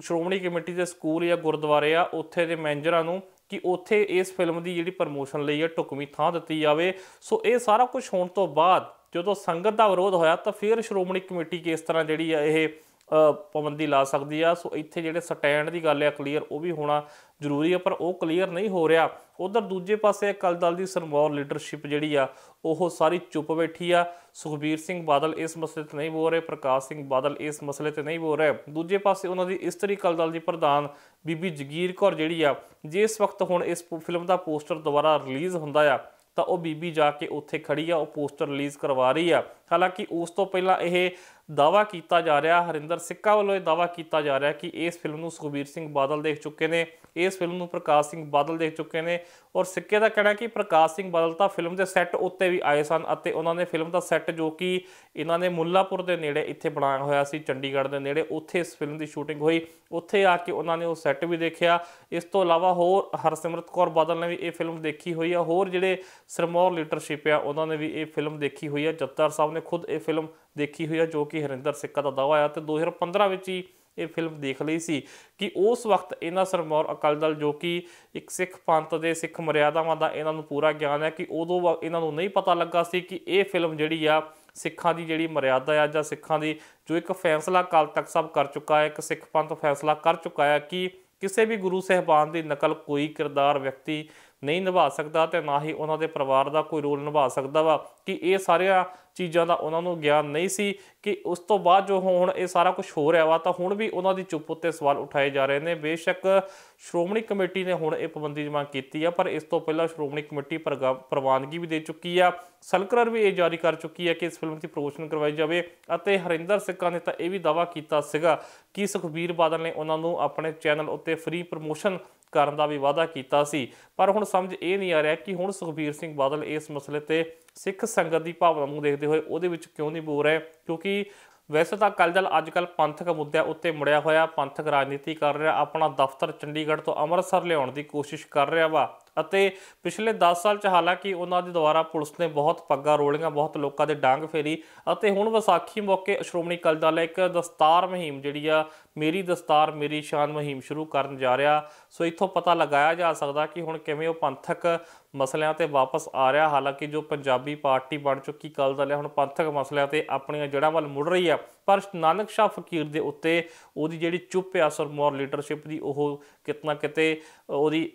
ਸ਼੍ਰੋਮਣੀ ਕਮੇਟੀ ਦੇ ਸਕੂਲ ਜਾਂ ਗੁਰਦੁਆਰੇ ਆ, ਉੱਥੇ ਦੇ ਮੈਨੇਜਰਾਂ ਨੂੰ ਕਿ ਉੱਥੇ ਇਸ ਫਿਲਮ ਦੀ ਜਿਹੜੀ ਪ੍ਰਮੋਸ਼ਨ ਲਈ ਹੈ ਢੁਕਵੀਂ ਥਾਂ ਦਿੱਤੀ ਜਾਵੇ। ਸੋ ਇਹ ਸਾਰਾ ਕੁਝ ਹੋਣ ਤੋਂ ਬਾਅਦ ਜਦੋਂ ਸੰਗਤ ਦਾ ਵਿਰੋਧ ਹੋਇਆ ਤਾਂ ਫਿਰ ਸ਼੍ਰੋਮਣੀ ਕਮੇਟੀ ਕਿਸ ਤਰ੍ਹਾਂ ਜਿਹੜੀ ਆ ਇਹ ਪਾਬੰਦੀ ਲਾ ਸਕਦੀ ਆ। ਸੋ ਇੱਥੇ ਜਿਹੜੇ ਸਟੈਂਡ ਦੀ ਗੱਲ ਆ, ਕਲੀਅਰ ਉਹ ਵੀ ਹੋਣਾ ਜ਼ਰੂਰੀ ਆ, ਪਰ ਉਹ ਕਲੀਅਰ ਨਹੀਂ ਹੋ ਰਿਹਾ। ਉਧਰ ਦੂਜੇ ਪਾਸੇ ਅਕਾਲੀ ਦਲ ਦੀ ਸਰਮੌਰ ਲੀਡਰਸ਼ਿਪ ਜਿਹੜੀ ਆ, ਉਹ ਸਾਰੀ ਚੁੱਪ ਬੈਠੀ ਆ। ਸੁਖਬੀਰ ਸਿੰਘ ਬਾਦਲ ਇਸ ਮਸਲੇ ਤੇ ਨਹੀਂ ਬੋਲ ਰਹੇ, ਪ੍ਰਕਾਸ਼ ਸਿੰਘ ਬਾਦਲ ਇਸ ਮਸਲੇ ਤੇ ਨਹੀਂ ਬੋਲ ਰਹੇ। ਦੂਜੇ ਪਾਸੇ ਉਹਨਾਂ ਦੀ ਇਸਤਰੀ ਅਕਾਲੀ ਦਲ ਦੀ ਪ੍ਰਧਾਨ ਬੀਬੀ ਜਗੀਰ ਕੌਰ ਜਿਹੜੀ ਆ, ਜਿਸ ਵਕਤ ਹੁਣ ਇਸ ਫਿਲਮ ਦਾ ਪੋਸਟਰ ਦੁਬਾਰਾ ਰਿਲੀਜ਼ ਹੁੰਦਾ ਆ, ਤਾਂ ਉਹ ਬੀਬੀ ਜਾ ਕੇ ਉੱਥੇ ਖੜੀ ਆ, ਉਹ ਪੋਸਟਰ ਰਿਲੀਜ਼ ਕਰਵਾ ਰਹੀ ਆ। ਹਾਲਾਂਕਿ ਉਸ ਤੋਂ ਪਹਿਲਾਂ ਇਹ ਦਾਵਾ ਕੀਤਾ ਜਾ ਰਿਹਾ, ਹਰਿੰਦਰ ਸਿੱਕਾ ਵੱਲੋਂ ਇਹ ਦਾਵਾ ਕੀਤਾ ਜਾ ਰਿਹਾ ਕਿ ਇਸ ਫਿਲਮ ਨੂੰ ਸੁਖਬੀਰ ਸਿੰਘ ਬਾਦਲ ਦੇਖ ਚੁੱਕੇ ਨੇ, ਇਸ ਫਿਲਮ ਨੂੰ ਪ੍ਰਕਾਸ਼ ਸਿੰਘ ਬਾਦਲ ਦੇਖ ਚੁੱਕੇ ਨੇ ਔਰ ਸਿੱਕੇ ਦਾ ਕਹਿਣਾ ਕਿ ਪ੍ਰਕਾਸ਼ ਸਿੰਘ ਬਾਦਲ ਤਾਂ ਫਿਲਮ ਦੇ ਸੈੱਟ ਉੱਤੇ ਵੀ ਆਏ ਸਨ ਅਤੇ ਉਹਨਾਂ ਨੇ ਫਿਲਮ ਦਾ ਸੈੱਟ ਜੋ ਕਿ ਇਹਨਾਂ ਨੇ ਮੁੱਲਾਪੁਰ ਦੇ ਨੇੜੇ ਇੱਥੇ ਬਣਾਇਆ ਹੋਇਆ ਸੀ, ਚੰਡੀਗੜ੍ਹ ਦੇ ਨੇੜੇ ਉੱਥੇ ਇਸ ਫਿਲਮ ਦੀ ਸ਼ੂਟਿੰਗ ਹੋਈ, ਉੱਥੇ ਆ ਕੇ ਉਹਨਾਂ ਨੇ ਉਹ ਸੈੱਟ ਵੀ ਦੇਖਿਆ, ਇਸ ਤੋਂ ਇਲਾਵਾ ਹੋਰ ਹਰਸਿਮਰਤ ਕੌਰ ਬਾਦਲ ਨੇ ਵੀ ਇਹ ਫਿਲਮ ਦੇਖੀ ਹੋਈ ਆ, ਹੋਰ ਜਿਹੜੇ ਸਰਮੌਰ ਲੀਡਰਸ਼ਿਪ ਆ, ਉਹਨਾਂ ਨੇ ਵੀ ਇਹ ਫਿਲਮ ਦੇਖੀ ਹੋਈ ਆ ਜੱਤਰ ਸਾਹਿਬ ਨੇ ਖੁਦ ਇਹ ਫਿਲਮ ਦੇਖੀ ਹੋਈ ਆ ਜੋ ਕਿ ਹਰਿੰਦਰ ਸਿੱਕਾ ਦਾ ਦਾਵਾ ਆ ਤੇ 2015 ਵਿੱਚ ਹੀ ਇਹ ਫਿਲਮ ਦੇਖ ਲਈ ਸੀ ਕਿ ਉਸ ਵਕਤ ਇਹਨਾਂ ਸਰਮੌਰ ਅਕਾਲੀ ਦਲ ਜੋ ਕਿ ਇੱਕ ਸਿੱਖ ਪੰਥ ਦੇ ਸਿੱਖ ਮਰਿਆਦਾਵਾਂ ਦਾ ਇਹਨਾਂ ਨੂੰ ਪੂਰਾ ਗਿਆਨ ਹੈ ਕਿ ਉਦੋਂ ਵਾ- ਇਹਨਾਂ ਨੂੰ ਨਹੀਂ ਪਤਾ ਲੱਗਾ ਸੀ ਕਿ ਇਹ ਫਿਲਮ ਜਿਹੜੀ ਆ ਸਿੱਖਾਂ ਦੀ ਜਿਹੜੀ ਮਰਿਆਦਾ ਆ ਜਾਂ ਸਿੱਖਾਂ ਦੀ ਜੋ ਇੱਕ ਫੈਸਲਾ ਅਕਾਲ ਤਖਤ ਸਾਹਿਬ ਕਰ ਚੁੱਕਾ ਹੈ, ਇੱਕ ਸਿੱਖ ਪੰਥ ਫੈਸਲਾ ਕਰ ਚੁੱਕਾ ਹੈ ਕਿ ਕਿਸੇ ਵੀ ਗੁਰੂ ਸਹਿਬਾਨ ਦੀ ਨਕਲ ਕੋਈ ਕਿਰਦਾਰ ਵਿਅਕਤੀ ਨਹੀਂ ਨਿਭਾ ਸਕਦਾ ਤੇ ਨਾ ਹੀ ਉਹਨਾਂ ਦੇ ਪਰਿਵਾਰ ਦਾ ਕੋਈ ਰੋਲ ਨਿਭਾ ਸਕਦਾ ਵਾ ਕਿ ਇਹ ਸਾਰਿਆਂ ਚੀਜ਼ਾਂ ਦਾ ਉਹਨਾਂ ਨੂੰ ਗਿਆਨ ਨਹੀਂ ਸੀ ਕਿ ਉਸ ਤੋਂ ਬਾਅਦ ਜੋ ਹੁਣ ਇਹ ਸਾਰਾ ਕੁਝ ਹੋ ਰਿਹਾ ਵਾ, ਤਾਂ ਹੁਣ ਵੀ ਉਹਨਾਂ ਦੀ ਚੁੱਪ ਉੱਤੇ ਸਵਾਲ ਉਠਾਏ ਜਾ ਰਹੇ ਨੇ। ਬੇਸ਼ੱਕ ਸ਼੍ਰੋਮਣੀ ਕਮੇਟੀ ਨੇ ਹੁਣ ਇਹ ਪਾਬੰਦੀ ਦੀ ਮੰਗ ਕੀਤੀ ਆ, ਪਰ ਇਸ ਤੋਂ ਪਹਿਲਾਂ ਸ਼੍ਰੋਮਣੀ ਕਮੇਟੀ ਪ੍ਰਗਾ- ਪ੍ਰਵਾਨਗੀ ਵੀ ਦੇ ਚੁੱਕੀ ਆ। ਸਲਕਰਰ ਵੀ ਇਹ ਜਾਰੀ ਕਰ ਚੁੱਕੀ ਹੈ ਕਿ ਇਸ ਫਿਲਮ ਦੀ ਪ੍ਰੋਮੋਸ਼ਨ ਕਰਵਾਈ ਜਾਵੇ ਅਤੇ ਹਰਿੰਦਰ ਸਿੱਕਾ ਨੇ ਤਾਂ ਇਹ ਵੀ ਦਾਵਾ ਕੀਤਾ ਸੀਗਾ ਕਿ ਸੁਖਬੀਰ ਬਾਦਲ ਨੇ ਉਹਨਾਂ ਨੂੰ ਆਪਣੇ ਚੈਨਲ ਉੱਤੇ ਫ੍ਰੀ ਪ੍ਰੋਮੋਸ਼ਨ ਕਰਨ ਦਾ ਵੀ ਵਾਅਦਾ ਕੀਤਾ ਸੀ। ਪਰ ਹੁਣ ਸਮਝ ਇਹ ਨਹੀਂ ਆ ਰਿਹਾ ਕਿ ਹੁਣ ਸੁਖਬੀਰ ਸਿੰਘ ਬਾਦਲ ਇਸ ਮਸਲੇ ਤੇ ਸਿੱਖ ਸੰਗਤ ਦੀ ਭਾਵਨਾ ਨੂੰ ਦੇਖਦੇ ਹੋਏ ਉਹਦੇ ਵਿੱਚ ਕਿਉਂ ਨਹੀਂ ਬੋਲ ਰਹੇ? ਕਿਉਂਕਿ ਵੈਸੇ ਤਾਂ ਅਕਾਲੀ ਦਲ ਅੱਜ ਕੱਲ ਪੰਥਕ ਮੁੱਦਿਆਂ ਉੱਤੇ ਮੁੜਿਆ ਹੋਇਆ, ਪੰਥਕ ਰਾਜਨੀਤੀ ਕਰ ਰਿਹਾ, ਆਪਣਾ ਦਫ਼ਤਰ ਚੰਡੀਗੜ੍ਹ ਤੋਂ ਅੰਮ੍ਰਿਤਸਰ ਲਿਆਉਣ ਦੀ ਕੋਸ਼ਿਸ਼ ਕਰ ਰਿਹਾ ਵਾ। ਅਤੇ ਪਿਛਲੇ 10 ਸਾਲ ਚ ਹਾਲਾਂਕਿ ਉਹਨਾਂ ਦੇ ਦੁਆਰਾ ਪੁਲਿਸ ਨੇ ਬਹੁਤ ਪੱਗਾਂ ਰੋਲੀਆਂ, ਬਹੁਤ ਲੋਕਾਂ ਦੇ ਡਾਂਗ ਫੇਰੀ ਅਤੇ ਹੁਣ ਵਿਸਾਖੀ ਮੌਕੇ ਸ਼੍ਰੋਮਣੀ ਅਕਾਲੀ ਦਲ ਇੱਕ ਦਸਤਾਰ ਮੁਹਿੰਮ ਜਿਹੜੀ ਆ, ਮੇਰੀ ਦਸਤਾਰ, ਮੇਰੀ ਸ਼ਾਨ ਮੁਹਿੰਮ ਸ਼ੁਰੂ ਕਰਨ ਜਾ ਰਿਹਾ। ਸੋ ਇੱਥੋਂ ਪਤਾ ਲਗਾਇਆ ਜਾ ਸਕਦਾ ਕਿ ਹੁਣ ਕਿਵੇਂ ਉਹ ਪੰਥਕ ਮਸਲਿਆਂ ਤੇ ਵਾਪਸ ਆ ਰਿਹਾ। ਹਾਲਾਂਕਿ ਜੋ ਪੰਜਾਬੀ ਪਾਰਟੀ ਬਣ ਚੁੱਕੀ ਅਕਾਲੀ ਦਲ ਹੈ, ਹੁਣ ਪੰਥਕ ਮਸਲਿਆਂ ਤੇ ਆਪਣੀਆਂ ਜੜ੍ਹਾਂ ਵੱਲ ਮੁੜ ਰਹੀ ਆ। ਪਰ ਨਾਨਕ ਸ਼ਾਹ ਫਕੀਰ ਦੇ ਉੱਤੇ ਉਹਦੀ ਜਿਹੜੀ ਚੁੱਪ ਆ ਸਰਮੌਰ ਲੀਡਰਸ਼ਿਪ ਦੀ ਉਹ ਕਿਤਨਾ ਕਿਤੇ, ਉਹਦੀ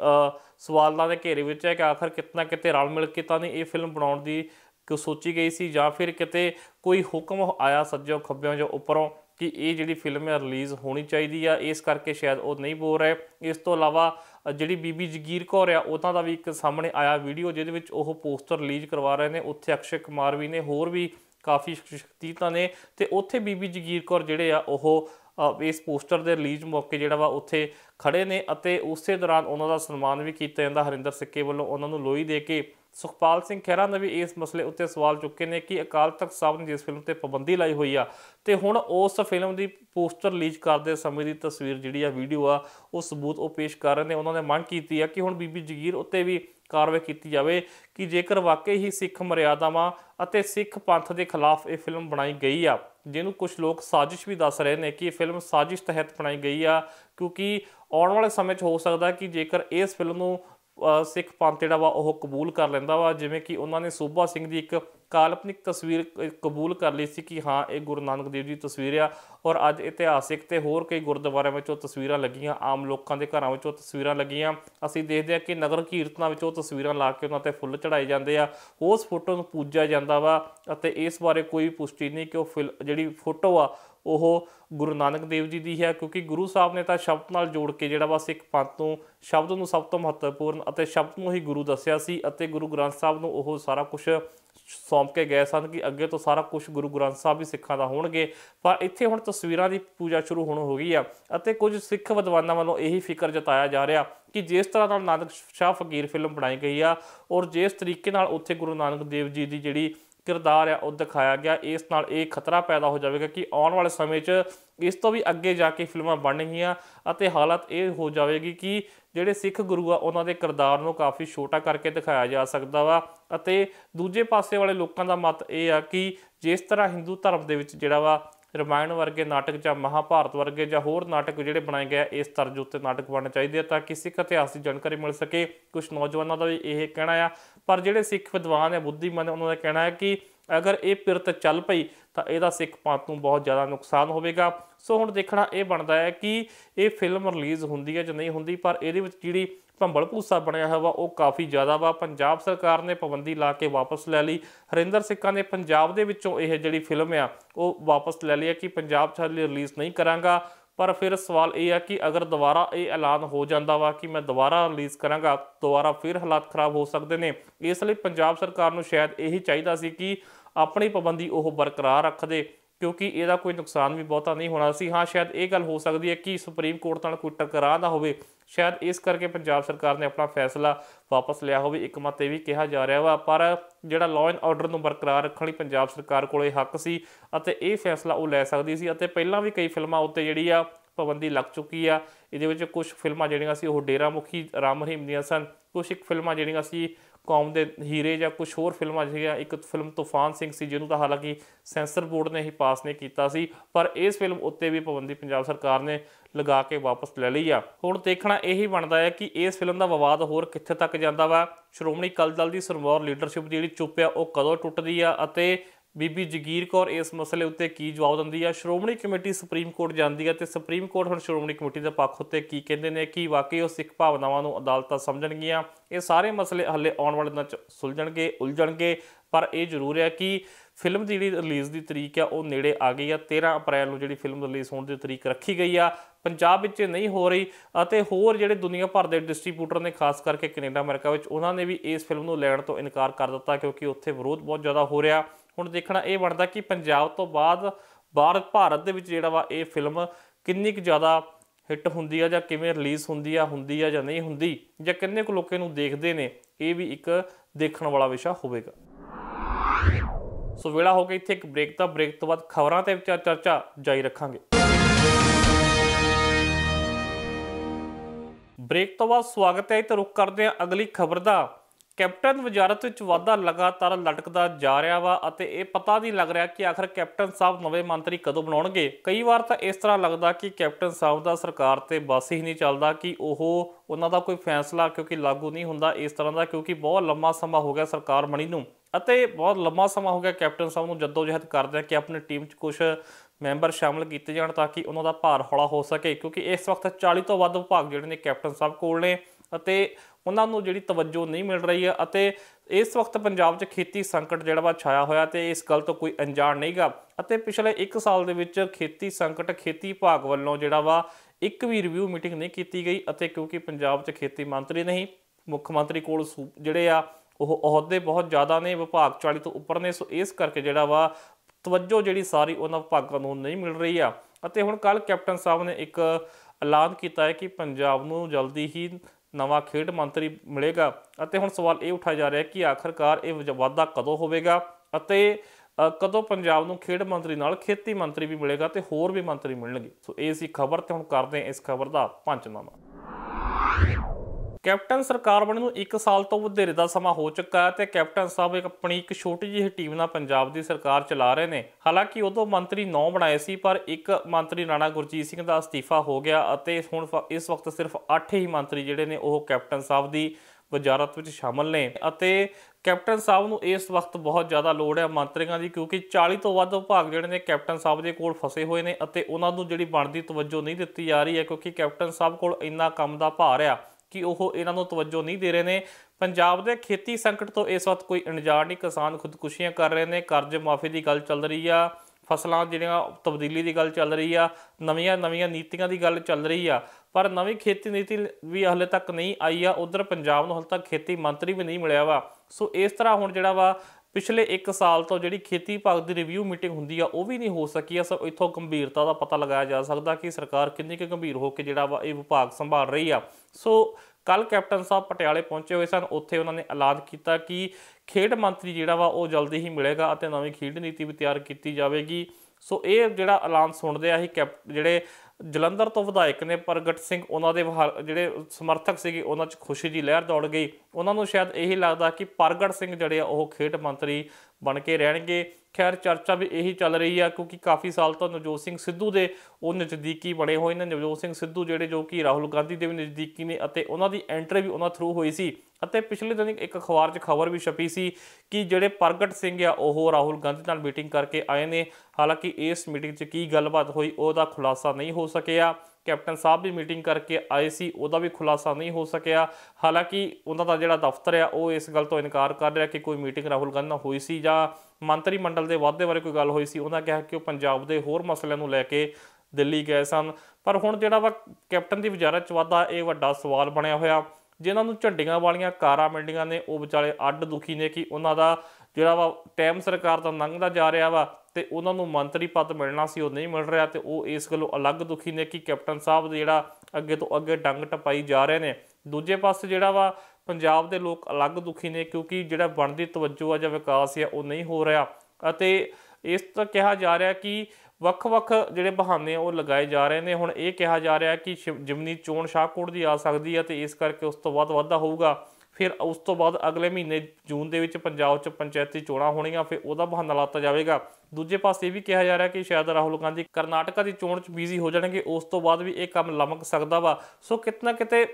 ਸਵਾਲਾਂ ਦੇ ਘੇਰੇ ਵਿੱਚ ਹੈ ਕਿ ਆਖਰ ਕਿਤਨਾ ਕਿਤੇ ਰਲ ਮਿਲ ਕੇ ਤਾਂ ਨਹੀਂ ਇਹ ਫਿਲਮ ਬਣਾਉਣ ਦੀ ਕਿ ਸੋਚੀ ਗਈ ਸੀ ਜਾਂ ਫਿਰ ਕਿਤੇ ਕੋਈ ਹੁਕਮ ਆਇਆ ਸੱਜੋ ਖੱਬਿਓਂ ਜਾਂ ਉੱਪਰੋਂ ਕਿ ਇਹ ਜਿਹੜੀ ਫਿਲਮ ਹੈ ਰਿਲੀਜ਼ ਹੋਣੀ ਚਾਹੀਦੀ ਆ, ਇਸ ਕਰਕੇ ਸ਼ਾਇਦ ਉਹ ਨਹੀਂ ਬੋਲ ਰਹੇ। ਇਸ ਤੋਂ ਇਲਾਵਾ ਜਿਹੜੀ ਬੀਬੀ ਜਗੀਰ ਕੌਰ ਆ, ਉਹਨਾਂ ਦਾ ਵੀ ਇੱਕ ਸਾਹਮਣੇ ਆਇਆ ਵੀਡੀਓ ਜਿਹਦੇ ਵਿੱਚ ਉਹ ਪੋਸਟਰ ਰਿਲੀਜ਼ ਕਰਵਾ ਰਹੇ ਨੇ। ਉੱਥੇ ਅਕਸ਼ੇ ਕੁਮਾਰ ਵੀ ਨੇ, ਹੋਰ ਵੀ ਕਾਫੀ ਸ਼ਖਸੀਅਤਾਂ ਨੇ ਤੇ ਉੱਥੇ ਬੀਬੀ ਜਗੀਰ ਕੌਰ ਜਿਹੜੇ ਆ ਉਹ ਇਸ ਪੋਸਟਰ ਦੇ ਰਿਲੀਜ਼ ਮੌਕੇ ਜਿਹੜਾ ਵਾ ਉੱਥੇ ਖੜੇ ਨੇ ਅਤੇ ਉਸੇ ਦੌਰਾਨ ਉਹਨਾਂ ਦਾ ਸਨਮਾਨ ਵੀ ਕੀਤਾ ਜਾਂਦਾ। ਹਰਿੰਦਰ ਸਿੱਕੇ ਵੱਲੋਂ ਉਹਨਾਂ ਨੂੰ ਲੋਹੀ ਦੇ ਕੇ ਸੁਖਪਾਲ ਸਿੰਘ ਖਹਿਰਾ ਨੇ ਵੀ ਇਸ ਮਸਲੇ ਉੱਤੇ ਸਵਾਲ ਚੁੱਕੇ ਨੇ ਕਿ ਅਕਾਲ ਤਖਤ ਸਾਹਿਬ ਨੇ ਜਿਸ ਫਿਲਮ ਤੇ ਪਾਬੰਦੀ ਲਾਈ ਹੋਈ ਆ, ਤੇ ਹੁਣ ਉਸ ਫਿਲਮ ਦੀ ਪੋਸਟਰ ਰਿਲੀਜ਼ ਕਰਦੇ ਸਮੇਂ ਦੀ ਤਸਵੀਰ ਜਿਹੜੀ ਆ, ਵੀਡੀਓ ਆ, ਉਹ ਸਬੂਤ ਉਹ ਪੇਸ਼ ਕਰ ਰਹੇ ਨੇ। ਉਹਨਾਂ ਨੇ ਮੰਗ ਕੀਤੀ ਆ ਕਿ ਹੁਣ ਬੀਬੀ ਜਗੀਰ ਉੱਤੇ ਵੀ ਕਾਰਵਾਈ ਕੀਤੀ ਜਾਵੇ ਕਿ ਜੇਕਰ ਵਾਕਈ ਹੀ ਸਿੱਖ ਮਰਿਆਦਾਵਾਂ ਅਤੇ ਸਿੱਖ ਪੰਥ ਦੇ ਖਿਲਾਫ ਇਹ ਫਿਲਮ ਬਣਾਈ ਗਈ ਆ, ਜਿਹਨੂੰ ਕੁਝ ਲੋਕ ਸਾਜ਼ਿਸ਼ ਵੀ ਦੱਸ ਰਹੇ ਨੇ ਕਿ ਇਹ ਫਿਲਮ ਸਾਜ਼ਿਸ਼ ਤਹਿਤ ਬਣਾਈ ਗਈ ਆ, ਕਿਉਂਕਿ ਆਉਣ ਵਾਲੇ ਸਮੇਂ 'ਚ ਹੋ ਸਕਦਾ ਕਿ ਜੇਕਰ ਇਸ ਫਿਲਮ ਨੂੰ ਸਿੱਖ ਪੰਥ ਜਿਹੜਾ ਵਾ, ਉਹ ਕਬੂਲ ਕਰ ਲੈਂਦਾ ਵਾ। ਜਿਵੇਂ ਕਿ ਉਹਨਾਂ ਨੇ ਸੂਬਾ ਸਿੰਘ ਦੀ ਇੱਕ ਕਾਲਪਨਿਕ ਤਸਵੀਰ ਕਬੂਲ ਕਰ ਲਈ ਸੀ ਕਿ ਹਾਂ, ਇਹ ਗੁਰੂ ਨਾਨਕ ਦੇਵ ਜੀ ਦੀ ਤਸਵੀਰ ਆ। ਔਰ ਅੱਜ ਇਤਿਹਾਸਿਕ ਤੇ ਹੋਰ ਕਈ ਗੁਰਦੁਆਰਿਆਂ ਵਿੱਚ ਉਹ ਤਸਵੀਰਾਂ ਲੱਗੀਆਂ, ਆਮ ਲੋਕਾਂ ਦੇ ਘਰਾਂ ਵਿੱਚ ਉਹ ਤਸਵੀਰਾਂ ਲੱਗੀਆਂ। ਅਸੀਂ ਦੇਖਦੇ ਹਾਂ ਕਿ ਨਗਰ ਕੀਰਤਨਾਂ ਵਿੱਚ ਉਹ ਤਸਵੀਰਾਂ ਲਾ ਕੇ ਉਹਨਾਂ ਤੇ ਫੁੱਲ ਚੜਾਏ ਜਾਂਦੇ ਆ। ਉਸ ਫੋਟੋ ਨੂੰ ਪੂਜਿਆ ਜਾਂਦਾ ਵਾ ਅਤੇ ਇਸ ਬਾਰੇ ਕੋਈ ਪੁਸ਼ਟੀ ਨਹੀਂ ਕਿ ਉਹ ਫਿਲ, ਜਿਹੜੀ ਫੋਟੋ ਆ ਉਹ ਗੁਰੂ ਨਾਨਕ ਦੇਵ ਜੀ ਦੀ ਹੈ, ਕਿਉਂਕਿ ਗੁਰੂ ਸਾਹਿਬ ਨੇ ਤਾਂ ਸ਼ਬਦ ਨਾਲ ਜੋੜ ਕੇ ਜਿਹੜਾ ਵਾ ਸਿੱਖ ਪੰਥ ਨੂੰ ਸ਼ਬਦ ਨੂੰ ਸਭ ਤੋਂ ਮਹੱਤਵਪੂਰਨ ਅਤੇ ਸ਼ਬਦ ਨੂੰ ਹੀ ਗੁਰੂ ਦੱਸਿਆ ਸੀ ਅਤੇ ਗੁਰੂ ਗ੍ਰੰਥ ਸਾਹਿਬ ਨੂੰ ਉਹ ਸਾਰਾ ਕੁਝ ਸੌਂਪ ਕੇ ਗਏ ਸਨ ਕਿ ਅੱਗੇ ਤੋਂ ਸਾਰਾ ਕੁਝ ਗੁਰੂ ਗ੍ਰੰਥ ਸਾਹਿਬ ਵੀ ਸਿੱਖਾਂ ਦਾ ਹੋਣਗੇ। ਪਰ ਇੱਥੇ ਹੁਣ ਤਸਵੀਰਾਂ ਦੀ ਪੂਜਾ ਸ਼ੁਰੂ ਹੋਣ ਹੋ ਗਈ ਆ ਅਤੇ ਕੁਝ ਸਿੱਖ ਵਿਦਵਾਨਾਂ ਵੱਲੋਂ ਇਹੀ ਫਿਕਰ ਜਤਾਇਆ ਜਾ ਰਿਹਾ ਕਿ ਜਿਸ ਤਰ੍ਹਾਂ ਨਾਲ ਨਾਨਕ ਸ਼ਾਹ ਫਕੀਰ ਫਿਲਮ ਬਣਾਈ ਗਈ ਆ ਔਰ ਜਿਸ ਤਰੀਕੇ ਨਾਲ ਉੱਥੇ ਗੁਰੂ ਨਾਨਕ ਦੇਵ ਜੀ ਦੀ ਜਿਹੜੀ ਕਿਰਦਾਰ ਆ, ਉਹ ਦਿਖਾਇਆ ਗਿਆ। ਇਸ ਨਾਲ ਇਹ ਖਤਰਾ ਪੈਦਾ ਹੋ ਜਾਵੇਗਾ ਕਿ ਆਉਣ ਵਾਲੇ ਸਮੇਂ 'ਚ ਇਸ ਤੋਂ ਵੀ ਅੱਗੇ ਜਾ ਕੇ ਫਿਲਮਾਂ ਬਣਨਗੀਆਂ ਅਤੇ ਹਾਲਤ ਇਹ ਹੋ ਜਾਵੇਗੀ ਕਿ ਜਿਹੜੇ ਸਿੱਖ ਗੁਰੂ ਆ, ਉਹਨਾਂ ਦੇ ਕਿਰਦਾਰ ਨੂੰ ਕਾਫੀ ਛੋਟਾ ਕਰਕੇ ਦਿਖਾਇਆ ਜਾ ਸਕਦਾ ਵਾ ਅਤੇ ਦੂਜੇ ਪਾਸੇ ਵਾਲੇ ਲੋਕਾਂ ਦਾ ਮਤ ਇਹ ਆ ਕਿ ਜਿਸ ਤਰ੍ਹਾਂ ਹਿੰਦੂ ਧਰਮ ਦੇ ਵਿੱਚ ਜਿਹੜਾ ਵਾ ਰਾਮਾਇਣ ਵਰਗੇ ਨਾਟਕ ਜਾਂ ਮਹਾਭਾਰਤ ਵਰਗੇ ਜਾਂ ਹੋਰ ਨਾਟਕ ਜਿਹੜੇ ਬਣਾਏ ਗਏ ਇਸ ਤਰਜ਼ ਉੱਤੇ ਨਾਟਕ ਬਣਨੇ ਚਾਹੀਦੇ ਆ ਤਾਂ ਕਿ ਸਿੱਖ ਇਤਿਹਾਸ ਦੀ ਜਾਣਕਾਰੀ ਮਿਲ ਸਕੇ। ਕੁਝ ਨੌਜਵਾਨਾਂ ਦਾ ਵੀ ਇਹ ਕਹਿਣਾ ਆ। ਪਰ ਜਿਹੜੇ ਸਿੱਖ ਵਿਦਵਾਨ ਆ ਬੁੱਧੀਮਾਨ ਉਹਨਾਂ ਦਾ ਕਹਿਣਾ ਹੈ ਕਿ ਅਗਰ ਇਹ ਪਿਰਤ ਚੱਲ ਪਈ ਤਾਂ ਇਹਦਾ ਸਿੱਖ ਪੰਥ ਨੂੰ ਬਹੁਤ ਜ਼ਿਆਦਾ ਨੁਕਸਾਨ ਹੋਵੇਗਾ। ਸੋ ਹੁਣ ਦੇਖਣਾ ਇਹ ਬਣਦਾ ਹੈ ਕਿ ਇਹ ਫਿਲਮ ਰਿਲੀਜ਼ ਹੁੰਦੀ ਹੈ ਜਾਂ ਨਹੀਂ ਹੁੰਦੀ, ਪਰ ਇਹਦੇ ਵਿੱਚ ਜਿਹੜੀ ਭੰਬਲ ਭੂਸਾ ਬਣਿਆ ਹੋਇਆ ਵਾ, ਉਹ ਕਾਫੀ ਜ਼ਿਆਦਾ ਵਾ। ਪੰਜਾਬ ਸਰਕਾਰ ਨੇ ਪਾਬੰਦੀ ਲਾ ਕੇ ਵਾਪਸ ਲੈ ਲਈ। ਹਰਿੰਦਰ ਸਿੱਕਾ ਨੇ ਪੰਜਾਬ ਦੇ ਵਿੱਚੋਂ ਇਹ ਜਿਹੜੀ ਫਿਲਮ ਆ, ਉਹ ਵਾਪਸ ਲੈ ਲਈ ਹੈ ਕਿ ਪੰਜਾਬ 'ਚ ਹਾਲੇ ਰਿਲੀਜ਼ ਨਹੀਂ ਕਰਾਂਗਾ। ਪਰ ਫਿਰ ਸਵਾਲ ਇਹ ਆ ਕਿ ਅਗਰ ਦੁਬਾਰਾ ਇਹ ਐਲਾਨ ਹੋ ਜਾਂਦਾ ਵਾ ਕਿ ਮੈਂ ਦੁਬਾਰਾ ਰਿਲੀਜ਼ ਕਰਾਂਗਾ, ਦੁਬਾਰਾ ਫਿਰ ਹਾਲਾਤ ਖਰਾਬ ਹੋ ਸਕਦੇ ਨੇ। ਇਸ ਲਈ ਪੰਜਾਬ ਸਰਕਾਰ ਨੂੰ ਸ਼ਾਇਦ ਇਹੀ ਚਾਹੀਦਾ ਸੀ ਕਿ ਆਪਣੀ ਪਾਬੰਦੀ ਉਹ ਬਰਕਰਾਰ ਰੱਖਦੇ। ਕਿਉਂਕਿ ਇਹਦਾ ਕੋਈ ਨੁਕਸਾਨ ਵੀ ਬਹੁਤਾ ਨਹੀਂ ਹੋਣਾ ਸੀ। ਹਾਂ, ਸ਼ਾਇਦ ਇਹ ਗੱਲ ਹੋ ਸਕਦੀ ਹੈ ਕਿ ਸੁਪਰੀਮ ਕੋਰਟ ਨਾਲ ਕੋਈ ਟਕਰਾਅ ਨਾ ਹੋਵੇ। ਸ਼ਾਇਦ ਇਸ ਕਰਕੇ ਪੰਜਾਬ ਸਰਕਾਰ ਨੇ ਆਪਣਾ ਫੈਸਲਾ ਵਾਪਸ ਲਿਆ ਹੋਵੇ। ਇੱਕ ਮਤ ਇਹ ਵੀ ਕਿਹਾ ਜਾ ਰਿਹਾ ਵਾ, ਪਰ ਜਿਹੜਾ ਲਾਅ ਐਂਡ ਆਰਡਰ ਨੂੰ ਬਰਕਰਾਰ ਰੱਖਣ ਲਈ ਪੰਜਾਬ ਸਰਕਾਰ ਕੋਲੇ ਹੱਕ ਸੀ ਅਤੇ ਇਹ ਫੈਸਲਾ ਉਹ ਲੈ ਸਕਦੀ ਸੀ ਅਤੇ ਪਹਿਲਾਂ ਵੀ ਕਈ ਫਿਲਮਾਂ ਉੱਤੇ ਜਿਹੜੀ ਆ ਪਾਬੰਦੀ ਲੱਗ ਚੁੱਕੀ ਆ। ਇਹਦੇ ਵਿੱਚ ਕੁਝ ਫਿਲਮਾਂ ਜਿਹੜੀਆਂ ਸੀ ਉਹ ਡੇਰਾ ਮੁਖੀ ਰਾਮ ਰਹੀਮ ਦੀਆਂ ਸਨ। ਕੁਝ ਇੱਕ ਫਿਲਮਾਂ ਜਿਹੜੀਆਂ ਸੀ ਕੌਮ ਦੇ ਹੀਰੇ ਜਾਂ ਕੁਝ ਹੋਰ ਫਿਲਮਾਂ ਜਿਹੜੀਆਂ, ਇੱਕ ਫਿਲਮ ਤੂਫਾਨ ਸਿੰਘ ਸੀ, ਜਿਹਨੂੰ ਤਾਂ ਹਾਲਾਂਕਿ ਸੈਂਸਰ ਬੋਰਡ ਨੇ ਹੀ ਪਾਸ ਨਹੀਂ ਕੀਤਾ ਸੀ, ਪਰ ਇਸ ਫਿਲਮ ਉੱਤੇ ਵੀ ਪਾਬੰਦੀ ਪੰਜਾਬ ਸਰਕਾਰ ਨੇ ਲਗਾ ਕੇ ਵਾਪਸ ਲੈ ਲਈ ਆ। ਹੁਣ ਦੇਖਣਾ ਇਹੀ ਬਣਦਾ ਹੈ ਕਿ ਇਸ ਫਿਲਮ ਦਾ ਵਿਵਾਦ ਹੋਰ ਕਿੱਥੇ ਤੱਕ ਜਾਂਦਾ ਵਾ। ਸ਼੍ਰੋਮਣੀ ਅਕਾਲੀ ਦਲ ਦੀ ਸਰਮੌਰ ਲੀਡਰਸ਼ਿਪ ਜਿਹੜੀ ਚੁੱਪ ਆ, ਉਹ ਕਦੋਂ ਟੁੱਟਦੀ ਆ ਅਤੇ ਬੀਬੀ ਜਗੀਰ ਕੌਰ ਇਸ ਮਸਲੇ ਉੱਤੇ ਕੀ ਜਵਾਬ ਦਿੰਦੀ ਆ? ਸ਼੍ਰੋਮਣੀ ਕਮੇਟੀ ਸੁਪਰੀਮ ਕੋਰਟ ਜਾਂਦੀ ਆ ਤੇ ਸੁਪਰੀਮ ਕੋਰਟ ਹੁਣ ਸ਼੍ਰੋਮਣੀ ਕਮੇਟੀ ਦੇ ਪੱਖ ਉੱਤੇ ਕੀ ਕਹਿੰਦੇ ਨੇ? ਕਿ ਵਾਕਈ ਉਹ ਸਿੱਖ ਭਾਵਨਾਵਾਂ ਨੂੰ ਅਦਾਲਤਾਂ ਸਮਝਣਗੀਆਂ? ਇਹ ਸਾਰੇ ਮਸਲੇ ਹੱਲੇ ਆਉਣ ਵਾਲੇ ਦਿਨਾਂ 'ਚ ਸੁਲਝਣਗੇ, ਉਲਝਣਗੇ, ਪਰ ਇਹ ਜ਼ਰੂਰ ਹੈ ਕਿ ਫਿਲਮ ਦੀ ਜਿਹੜੀ ਰਿਲੀਜ਼ ਦੀ ਤਰੀਕ ਆ, ਉਹ ਨੇੜੇ ਆ ਗਈ ਆ। 13 ਅਪ੍ਰੈਲ ਨੂੰ ਜਿਹੜੀ ਫਿਲਮ ਰਿਲੀਜ਼ ਹੋਣ ਦੀ ਤਰੀਕ ਰੱਖੀ ਗਈ ਆ। ਪੰਜਾਬ ਵਿੱਚ ਇਹ ਨਹੀਂ ਹੋ ਰਹੀ ਅਤੇ ਹੋਰ ਜਿਹੜੇ ਦੁਨੀਆ ਭਰ ਦੇ ਡਿਸਟ੍ਰੀਬਿਊਟਰ ਨੇ, ਖਾਸ ਕਰਕੇ ਕੈਨੇਡਾ, ਅਮਰੀਕਾ ਵਿੱਚ, ਉਹਨਾਂ ਨੇ ਵੀ ਇਸ ਫਿਲਮ ਨੂੰ ਲੈਣ ਤੋਂ ਇਨਕਾਰ ਕਰ ਦਿੱਤਾ ਕਿਉਂਕਿ ਉੱਥੇ ਵਿਰੋਧ ਬਹੁਤ ਜ਼ਿਆਦਾ ਹੋ ਰਿਹਾ। ਹੁਣ ਦੇਖਣਾ ਇਹ ਬਣਦਾ ਕਿ ਪੰਜਾਬ ਤੋਂ ਬਾਅਦ ਬਾਹਰ ਭਾਰਤ ਦੇ ਵਿੱਚ ਜਿਹੜਾ ਵਾ ਇਹ ਫਿਲਮ ਕਿੰਨੀ ਕੁ ਜ਼ਿਆਦਾ ਹਿੱਟ ਹੁੰਦੀ ਆ ਜਾਂ ਕਿਵੇਂ ਰਿਲੀਜ਼ ਹੁੰਦੀ ਆ ਹੁੰਦੀ ਆ ਜਾਂ ਨਹੀਂ ਹੁੰਦੀ, ਜਾਂ ਕਿੰਨੇ ਕੁ ਲੋਕਾਂ ਨੂੰ ਦੇਖਦੇ ਨੇ, ਇਹ ਵੀ ਇੱਕ ਦੇਖਣ ਵਾਲਾ ਵਿਸ਼ਾ ਹੋਵੇਗਾ। ਸੋ ਵੇਲਾ ਹੋ ਗਿਆ ਇੱਥੇ ਇੱਕ ਬ੍ਰੇਕ ਦਾ ਬ੍ਰੇਕ ਤੋਂ ਬਾਅਦ ਖਬਰਾਂ ਤੇ ਵਿਚਾਰ ਚਰਚਾ ਜਾਰੀ ਰੱਖਾਂਗੇ। ਬ੍ਰੇਕ ਤੋਂ ਬਾਅਦ ਸਵਾਗਤ ਹੈ ਤੇ ਰੁਕ ਕਰਦੇ ਹਾਂ ਅਗਲੀ ਖਬਰ ਦਾ। ਕੈਪਟਨ ਵਜ਼ਾਰਤ ਵਿੱਚ ਵਾਧਾ ਲਗਾਤਾਰ ਲਟਕਦਾ ਜਾ ਰਿਹਾ ਵਾ ਅਤੇ ਇਹ ਪਤਾ ਨਹੀਂ ਲੱਗ ਰਿਹਾ ਕਿ ਆਖਰ ਕੈਪਟਨ ਸਾਹਿਬ ਨਵੇਂ ਮੰਤਰੀ ਕਦੋਂ ਬਣਾਉਣਗੇ। ਕਈ ਵਾਰ ਤਾਂ ਇਸ ਤਰ੍ਹਾਂ ਲੱਗਦਾ ਕਿ ਕੈਪਟਨ ਸਾਹਿਬ ਦਾ ਸਰਕਾਰ ਤੇ ਬਸ ਹੀ ਨਹੀਂ ਚੱਲਦਾ ਕਿ ਉਹ ਉਹਨਾਂ ਦਾ ਕੋਈ ਫੈਸਲਾ ਕਿਉਂਕਿ ਲਾਗੂ ਨਹੀਂ ਹੁੰਦਾ ਇਸ ਤਰ੍ਹਾਂ ਦਾ ਕਿਉਂਕਿ ਬਹੁਤ ਲੰਮਾ ਸਮਾਂ ਹੋ ਗਿਆ ਸਰਕਾਰ ਬਣੀ ਨੂੰ ਅਤੇ ਬਹੁਤ ਲੰਮਾ ਸਮਾਂ ਹੋ ਗਿਆ ਕੈਪਟਨ ਸਾਹਿਬ ਨੂੰ ਜਦੋਜਹਿਦ ਕਰਦੇ ਆ ਕਿ ਆਪਣੀ ਟੀਮ 'ਚ ਕੁਝ ਮੈਂਬਰ ਸ਼ਾਮਲ ਕੀਤੇ ਜਾਣ ਤਾਂ ਕਿ ਉਹਨਾਂ ਦਾ ਭਾਰ ਹੌਲਾ ਹੋ ਸਕੇ ਕਿਉਂਕਿ ਇਸ ਵਕਤ 40 ਤੋਂ ਵੱਧ ਵਿਭਾਗ ਜਿਹੜੇ ਨੇ ਕੈਪਟਨ ਸਾਹਿਬ ਕੋਲ ਨੇ ਅਤੇ ਉਹਨਾਂ ਨੂੰ ਜਿਹੜੀ ਤਵੱਜੋ ਨਹੀਂ ਮਿਲ ਰਹੀ ਹੈ ਅਤੇ ਇਸ ਵਕਤ ਪੰਜਾਬ 'ਚ ਖੇਤੀ ਸੰਕਟ ਜਿਹੜਾ ਵਾ ਛਾਇਆ ਹੋਇਆ ਤੇ ਇਸ ਗੱਲ ਤੋਂ ਕੋਈ ਅਣਜਾਣ ਨਹੀਂਗਾ ਅਤੇ ਪਿਛਲੇ 1 ਸਾਲ ਦੇ ਵਿੱਚ ਖੇਤੀ ਸੰਕਟ ਖੇਤੀ ਵਿਭਾਗ ਵੱਲੋਂ ਜਿਹੜਾ ਵਾ ਇੱਕ ਵੀ ਰਿਵਿਊ ਮੀਟਿੰਗ ਨਹੀਂ ਕੀਤੀ ਗਈ ਅਤੇ ਕਿਉਂਕਿ ਪੰਜਾਬ 'ਚ ਖੇਤੀ ਮੰਤਰੀ ਨਹੀਂ, ਮੁੱਖ ਮੰਤਰੀ ਕੋਲ ਸੂ- ਜਿਹੜੇ ਆ ਉਹ ਅਹੁਦੇ ਬਹੁਤ ਜ਼ਿਆਦਾ ਨੇ ਵਿਭਾਗ 40 ਤੋਂ ਉੱਪਰ ਨੇ, ਸੋ ਇਸ ਕਰਕੇ ਜਿਹੜਾ ਵਾ ਤਵੱਜੋ ਜਿਹੜੀ ਸਾਰੀ ਉਹਨਾਂ ਵਿਭਾਗਾਂ ਨੂੰ ਨਹੀਂ ਮਿਲ ਰਹੀ ਆ। ਅਤੇ ਹੁਣ ਕੱਲ ਕੈਪਟਨ ਸਾਹਿਬ ਨੇ ਇੱਕ ਐਲਾਨ ਕੀਤਾ ਹੈ ਕਿ ਪੰਜਾਬ ਨੂੰ ਜਲਦੀ ਹੀ ਨਵਾਂ ਖੇਡ ਮੰਤਰੀ ਮਿਲੇਗਾ ਅਤੇ ਹੁਣ ਸਵਾਲ ਇਹ ਉਠਾਇਆ ਜਾ ਰਿਹਾ ਹੈ ਕਿ ਆਖਰਕਾਰ ਇਹ ਵਜ- ਵਾਧਾ ਕਦੋਂ ਹੋਵੇਗਾ ਅਤੇ ਕਦੋਂ ਪੰਜਾਬ ਨੂੰ ਖੇਡ ਮੰਤਰੀ ਨਾਲ ਖੇਤੀ ਮੰਤਰੀ ਵੀ ਮਿਲੇਗਾ ਤੇ ਹੋਰ ਵੀ ਮੰਤਰੀ ਮਿਲਣਗੇ। ਸੋ ਇਹ ਸੀ ਖਬਰ ਤੇ ਹੁਣ ਕਰਦੇ ਹਾਂ ਇਸ ਖਬਰ ਦਾ ਪੰਚਨਾਮਾ ਕੈਪਟਨ ਸਰਕਾਰ ਬਣਨ ਨੂੰ 1 ਸਾਲ ਤੋਂ ਵਧੇਰੇ ਦਾ ਸਮਾਂ ਹੋ ਚੁੱਕਾ ਹੈ ਤੇ ਕੈਪਟਨ ਸਾਹਿਬ ਇੱਕ ਆਪਣੀ ਇੱਕ ਛੋਟੀ ਜਿਹੀ ਟੀਮ ਨਾਲ ਪੰਜਾਬ ਦੀ ਸਰਕਾਰ ਚਲਾ ਰਹੇ ਨੇ। ਹਾਲਾਂਕਿ ਉਦੋਂ ਮੰਤਰੀ ਨੌ ਬਣਾਏ ਸੀ, ਪਰ ਇੱਕ ਮੰਤਰੀ ਰਾਣਾ ਗੁਰਜੀਤ ਸਿੰਘ ਦਾ ਅਸਤੀਫਾ ਹੋ ਗਿਆ ਅਤੇ ਹੁਣ ਫ- ਇਸ ਵਕਤ ਸਿਰਫ 8 ਹੀ ਮੰਤਰੀ ਜਿਹੜੇ ਨੇ ਉਹ ਕੈਪਟਨ ਸਾਹਿਬ ਦੀ ਵਜ਼ਾਰਤ ਵਿੱਚ ਸ਼ਾਮਲ ਨੇ ਅਤੇ ਕੈਪਟਨ ਸਾਹਿਬ ਨੂੰ ਇਸ ਵਕਤ ਬਹੁਤ ਜ਼ਿਆਦਾ ਲੋੜ ਹੈ ਮੰਤਰੀਆਂ ਦੀ, ਕਿਉਂਕਿ 40 ਤੋਂ ਵੱਧ ਵਿਭਾਗ ਜਿਹੜੇ ਨੇ ਕੈਪਟਨ ਸਾਹਿਬ ਦੇ ਕੋਲ ਫਸੇ ਹੋਏ ਨੇ ਅਤੇ ਉਹਨਾਂ ਨੂੰ ਜਿਹੜੀ ਬਣਦੀ ਤਵੱਜੋ ਨਹੀਂ ਦਿੱਤੀ ਜਾ ਰਹੀ ਹੈ, ਕਿਉਂਕਿ ਕੈਪਟਨ ਸਾਹਿਬ ਕੋਲ ਇੰਨਾ ਕੰਮ ਦਾ ਭਾਰ ਆ। ਕਿ ਉਹ ਇਹਨਾਂ ਨੂੰ ਤਵੱਜੋ ਨਹੀਂ ਦੇ ਰਹੇ ਨੇ। ਪੰਜਾਬ ਦੇ ਖੇਤੀ ਸੰਕਟ ਤੋਂ ਇਸ ਵਕਤ ਕੋਈ ਅਣਜਾਣ ਨਹੀਂ, ਕਿਸਾਨ ਖੁਦਕੁਸ਼ੀਆਂ ਕਰ ਰਹੇ ਨੇ। ਕਰਜ਼ ਮਾਫੀ ਦੀ ਗੱਲ ਚੱਲ ਰਹੀ ਆ। ਫਸਲਾਂ ਜਿਹੜੀਆਂ ਤਬਦੀਲੀ ਦੀ ਗੱਲ ਚੱਲ ਰਹੀ ਆ, ਨਵੀਆਂ ਨਵੀਆਂ ਨੀਤੀਆਂ ਦੀ ਗੱਲ ਚੱਲ ਰਹੀ ਆ। ਪਰ ਨਵੀਂ ਖੇਤੀ ਨੀਤੀ ਵੀ ਹਲੇ ਤੱਕ ਨਹੀਂ ਆਈ ਆ। ਉਧਰ ਪੰਜਾਬ ਨੂੰ ਹਲੇ ਤੱਕ ਖੇਤੀ ਮੰਤਰੀ ਵੀ ਨਹੀਂ ਮਿਲਿਆ ਵਾ। ਸੋ ਇਸ ਤਰ੍ਹਾਂ ਹੁਣ ਜਿਹੜਾ ਵਾ ਪਿਛਲੇ 1 ਸਾਲ ਤੋਂ ਜਿਹੜੀ ਖੇਤੀ ਵਿਭਾਗ ਦੀ ਰਿਵਿਊ ਮੀਟਿੰਗ ਹੁੰਦੀ ਆ, ਉਹ ਵੀ ਨਹੀਂ ਹੋ ਸਕੀ ਆ। ਸੋ ਇੱਥੋਂ ਗੰਭੀਰਤਾ ਦਾ ਪਤਾ ਲਗਾਇਆ ਜਾ ਸਕਦਾ ਕਿ ਸਰਕਾਰ ਕਿੰਨੀ ਕੁ ਗੰਭੀਰ ਹੋ ਕੇ ਜਿਹੜਾ ਵਾ ਇਹ ਵਿਭਾਗ ਸੰਭਾਲ ਰਹੀ ਆ। ਸੋ ਕੱਲ ਕੈਪਟਨ ਸਾਹਿਬ ਪਟਿਆਲੇ ਪਹੁੰਚੇ ਹੋਏ ਸਨ। ਉੱਥੇ ਉਹਨਾਂ ਨੇ ਐਲਾਨ ਕੀਤਾ ਕਿ ਖੇਡ ਮੰਤਰੀ ਜਿਹੜਾ ਵਾ ਉਹ ਜਲਦੀ ਹੀ ਮਿਲੇਗਾ ਅਤੇ ਨਵੀਂ ਖੇਡ ਨੀਤੀ ਵੀ ਤਿਆਰ ਕੀਤੀ ਜਾਵੇਗੀ। ਸੋ ਇਹ ਜਿਹੜਾ ਐਲਾਨ ਸੁਣਦੇ ਆ ਹੀ ਕੈਪ ਜਿਹੜੇ ਜਲੰਧਰ ਤੋਂ ਵਿਧਾਇਕ ਨੇ ਪ੍ਰਗਟ ਸਿੰਘ, ਉਹਨਾਂ ਦੇ ਵਹਾ- ਜਿਹੜੇ ਸਮਰਥਕ ਸੀਗੇ, ਉਹਨਾਂ 'ਚ ਖੁਸ਼ੀ ਦੀ ਲਹਿਰ ਦੌੜ ਗਈ। ਉਹਨਾਂ ਨੂੰ ਸ਼ਾਇਦ ਇਹੀ ਲੱਗਦਾ ਕਿ ਪ੍ਰਗਟ ਸਿੰਘ ਜਿਹੜੇ ਆ, ਉਹ ਖੇਡ ਮੰਤਰੀ ਬਣ ਕੇ ਰਹਿਣਗੇ। ਖੈਰ ਚਰਚਾ ਵੀ ਇਹੀ ਚੱਲ ਰਹੀ ਆ, ਕਿਉਂਕਿ ਕਾਫੀ ਸਾਲ ਤੋਂ ਨਵਜੋਤ ਸਿੰਘ ਸਿੱਧੂ ਦੇ ਉਹ ਨਜ਼ਦੀਕੀ ਬਣੇ ਹੋਏ ਨੇ। ਨਵਜੋਤ ਸਿੰਘ ਸਿੱਧੂ ਜਿਹੜੇ ਜੋ ਕਿ ਰਾਹੁਲ ਗਾਂਧੀ ਦੇ ਵੀ ਨਜ਼ਦੀਕੀ ਨੇ ਅਤੇ ਉਹਨਾਂ ਦੀ ਐਂਟਰੀ ਵੀ ਉਹਨਾਂ ਥਰੂ ਹੋਈ ਸੀ ਅਤੇ ਪਿਛਲੇ ਦਿਨ ਇੱਕ ਅਖਬਾਰ 'ਚ ਖਬਰ ਵੀ ਛਪੀ ਸੀ ਕਿ ਜਿਹੜੇ ਪ੍ਰਗਟ ਸਿੰਘ ਆ, ਉਹ ਰਾਹੁਲ ਗਾਂਧੀ ਨਾਲ ਮੀਟਿੰਗ ਕਰਕੇ ਆਏ ਨੇ। ਹਾਲਾਂਕਿ ਇਸ ਮੀਟਿੰਗ 'ਚ ਕੀ ਗੱਲਬਾਤ ਹੋਈ, ਉਹਦਾ ਖੁਲਾਸਾ ਨਹੀਂ ਹੋ ਸਕਿਆ। ਕੈਪਟਨ ਸਾਹਿਬ ਵੀ ਮੀਟਿੰਗ ਕਰਕੇ ਆਏ ਸੀ, ਉਹਦਾ ਵੀ ਖੁਲਾਸਾ ਨਹੀਂ ਹੋ ਸਕਿਆ। ਹਾਲਾਂਕਿ ਉਹਨਾਂ ਦਾ ਜਿਹੜਾ ਦਫ਼ਤਰ ਆ, ਉਹ ਇਸ ਗੱਲ ਤੋਂ ਇਨਕਾਰ ਕਰ ਰਿਹਾ ਕਿ ਕੋਈ ਮੀਟਿੰਗ ਰਾਹੁਲ ਗਾਂਧੀ ਨਾਲ ਹੋਈ ਸੀ ਜਾਂ ਮੰਤਰੀ ਮੰਡਲ ਦੇ ਵਾਅਦੇ ਬਾਰੇ ਕੋਈ ਗੱਲ ਹੋਈ ਸੀ, ਉਹਨਾਂ ਕਿਹਾ ਕਿ ਉਹ ਪੰਜਾਬ ਦੇ ਹੋਰ ਮਸਲਿਆਂ ਨੂੰ ਲੈ ਕੇ ਦਿੱਲੀ ਗਏ ਸਨ। ਪਰ ਹੁਣ ਜਿਹੜਾ ਵਾ ਕੈਪਟਨ ਦੀ ਵਜ਼ਾਰਤ ਚ ਵਾਧਾ, ਇਹ ਵੱਡਾ ਸਵਾਲ ਬਣਿਆ ਹੋਇਆ। ਜਿਨ੍ਹਾਂ ਨੂੰ ਝੰਡੀਆਂ ਵਾਲੀਆਂ ਕਾਰਾਂ ਮਿਲਦੀਆਂ ਨੇ, ਉਹ ਵਿਚਾਲੇ ਅੱਡ ਦੁਖੀ ਨੇ ਕਿ ਉਹਨਾਂ ਦਾ ਜਿਹੜਾ ਵਾ ਟਾਈਮ ਸਰਕਾਰ ਦਾ ਲੰਘਦਾ ਜਾ ਰਿਹਾ ਵਾ ਤੇ ਉਹਨਾਂ ਨੂੰ ਮੰਤਰੀ ਪਦ ਮਿਲਣਾ ਸੀ, ਉਹ ਨਹੀਂ ਮਿਲ ਰਿਹਾ ਤੇ ਉਹ ਇਸ ਗੱਲੋਂ ਅਲੱਗ ਦੁਖੀ ਨੇ ਕਿ ਕੈਪਟਨ ਸਾਹਿਬ ਜਿਹੜਾ ਅੱਗੇ ਤੋਂ ਅੱਗੇ ਡੰਗ ਟਪਾਈ ਜਾ ਰਹੇ ਨੇ। ਦੂਜੇ ਪਾਸੇ ਜਿਹੜਾ ਵਾ, ਪੰਜਾਬ ਦੇ ਲੋਕ ਅਲੱਗ ਦੁਖੀ ਨੇ ਕਿਉਂਕਿ ਜਿਹੜਾ ਬਣਦੀ ਤਵੱਜੋ ਆ ਜਾਂ ਵਿਕਾਸ ਆ, ਉਹ ਨਹੀਂ ਹੋ ਰਿਹਾ। ਅਤੇ ਇਸ ਤੋਂ ਕਿਹਾ ਜਾ ਰਿਹਾ ਕਿ ਵੱਖ-ਵੱਖ ਜਿਹੜੇ ਬਹਾਨੇ ਆ, ਉਹ ਲਗਾਏ ਜਾ ਰਹੇ ਨੇ। ਹੁਣ ਇਹ ਕਿਹਾ ਜਾ ਰਿਹਾ ਕਿ ਸ਼ਿਵ- ਜਿਮਨੀ ਚੋਣ ਸ਼ਾਹਕੋਟ ਦੀ ਆ ਸਕਦੀ ਹੈ ਤੇ ਇਸ ਕਰਕੇ ਉਸ ਤੋਂ ਬਾਅਦ ਵਾਧਾ ਹੋਊਗਾ। ਫਿਰ ਉਸ ਤੋਂ ਬਾਅਦ ਅਗਲੇ ਮਹੀਨੇ ਜੂਨ ਦੇ ਵਿੱਚ ਪੰਜਾਬ 'ਚ ਪੰਚਾਇਤੀ ਚੋਣਾਂ ਹੋਣੀਆਂ, ਫਿਰ ਉਹਦਾ ਬਹਾਨਾ ਲਾਤਾ ਜਾਵੇਗਾ। ਦੂਜੇ ਪਾਸੇ ਇਹ ਵੀ ਕਿਹਾ ਜਾ ਰਿਹਾ ਕਿ ਸ਼ਾਇਦ ਰਾਹੁਲ ਗਾਂਧੀ ਕਰਨਾਟਕਾ ਦੀ ਚੋਣ 'ਚ ਬਿਜ਼ੀ ਹੋ ਜਾਣਗੇ, ਉਸ ਤੋਂ ਬਾਅਦ ਵੀ ਇਹ ਕੰਮ ਲਮਕ ਸਕਦਾ ਵਾ। ਸੋ ਕਿਤਨਾ ਕਿਤੇ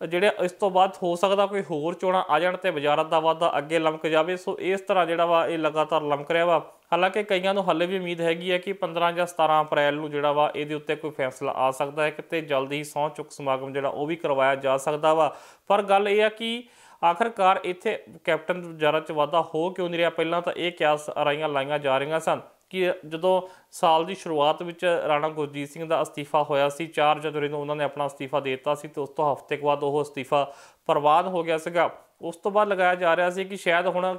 ਜਿਹੜੇ ਇਸ ਤੋਂ ਬਾਅਦ ਹੋ ਸਕਦਾ ਕੋਈ ਹੋਰ ਚੋਣਾਂ ਆ ਜਾਣ ਤੇ ਵਜ਼ਾਰਤ ਦਾ ਵਾਧਾ ਅੱਗੇ ਲਮਕ ਜਾਵੇ, ਸੋ ਇਸ ਤਰ੍ਹਾਂ ਜਿਹੜਾ ਵਾ ਇਹ ਲਗਾਤਾਰ ਲਮਕ ਰਿਹਾ ਵਾ। ਹਾਲਾਂਕਿ ਕਈਆਂ ਨੂੰ ਹੱਲੇ ਵੀ ਉਮੀਦ ਹੈਗੀ ਹੈ ਕਿ 15 ਜਾਂ 17 ਅਪ੍ਰੈਲ ਨੂੰ ਜਿਹੜਾ ਵਾ ਇਹਦੇ ਉੱਤੇ ਕੋਈ ਫੈਸਲਾ ਆ ਸਕਦਾ ਹੈ, ਕਿਤੇ ਜਲਦੀ ਹੀ ਸਹੁੰ ਚੁੱਕ ਸਮਾਗਮ ਜਿਹੜਾ ਉਹ ਵੀ ਕਰਵਾਇਆ ਜਾ ਸਕਦਾ ਵਾ। ਪਰ ਗੱਲ ਇਹ ਆ ਕਿ ਆਖਰਕਾਰ ਇੱਥੇ ਕੈਪਟਨ ਵਜ਼ਾਰਤ ਚ ਵਾਧਾ ਹੋ ਕਿਉਂ ਨਹੀਂ ਰਿਹਾ? ਪਹਿਲਾਂ ਤਾਂ ਇਹ ਕਿਆਸ ਅਰਾਈਆਂ ਲਾਈਆਂ ਜਾ ਰਹੀਆਂ ਸਨ। ਕਿ ਜਦੋਂ ਸਾਲ ਦੀ ਸ਼ੁਰੂਆਤ ਵਿੱਚ ਰਾਣਾ ਗੁਰਜੀਤ ਸਿੰਘ ਦਾ ਅਸਤੀਫਾ ਹੋਇਆ ਸੀ 4 ਜਨਵਰੀ ਨੂੰ ਉਹਨਾਂ ਨੇ ਆਪਣਾ ਅਸਤੀਫਾ ਦੇ ਦਿੱਤਾ ਸੀ ਤੇ ਉਸ ਤੋਂ ਹਫ਼ਤੇ ਕੁ ਬਾਅਦ ਉਹ ਅਸਤੀਫਾ ਪ੍ਰਵਾਨ ਹੋ ਗਿਆ ਸੀਗਾ। ਉਸ ਤੋਂ ਬਾਅਦ ਲਗਾਇਆ ਜਾ ਰਿਹਾ ਸੀ ਕਿ ਸ਼ਾਇਦ ਹੁਣ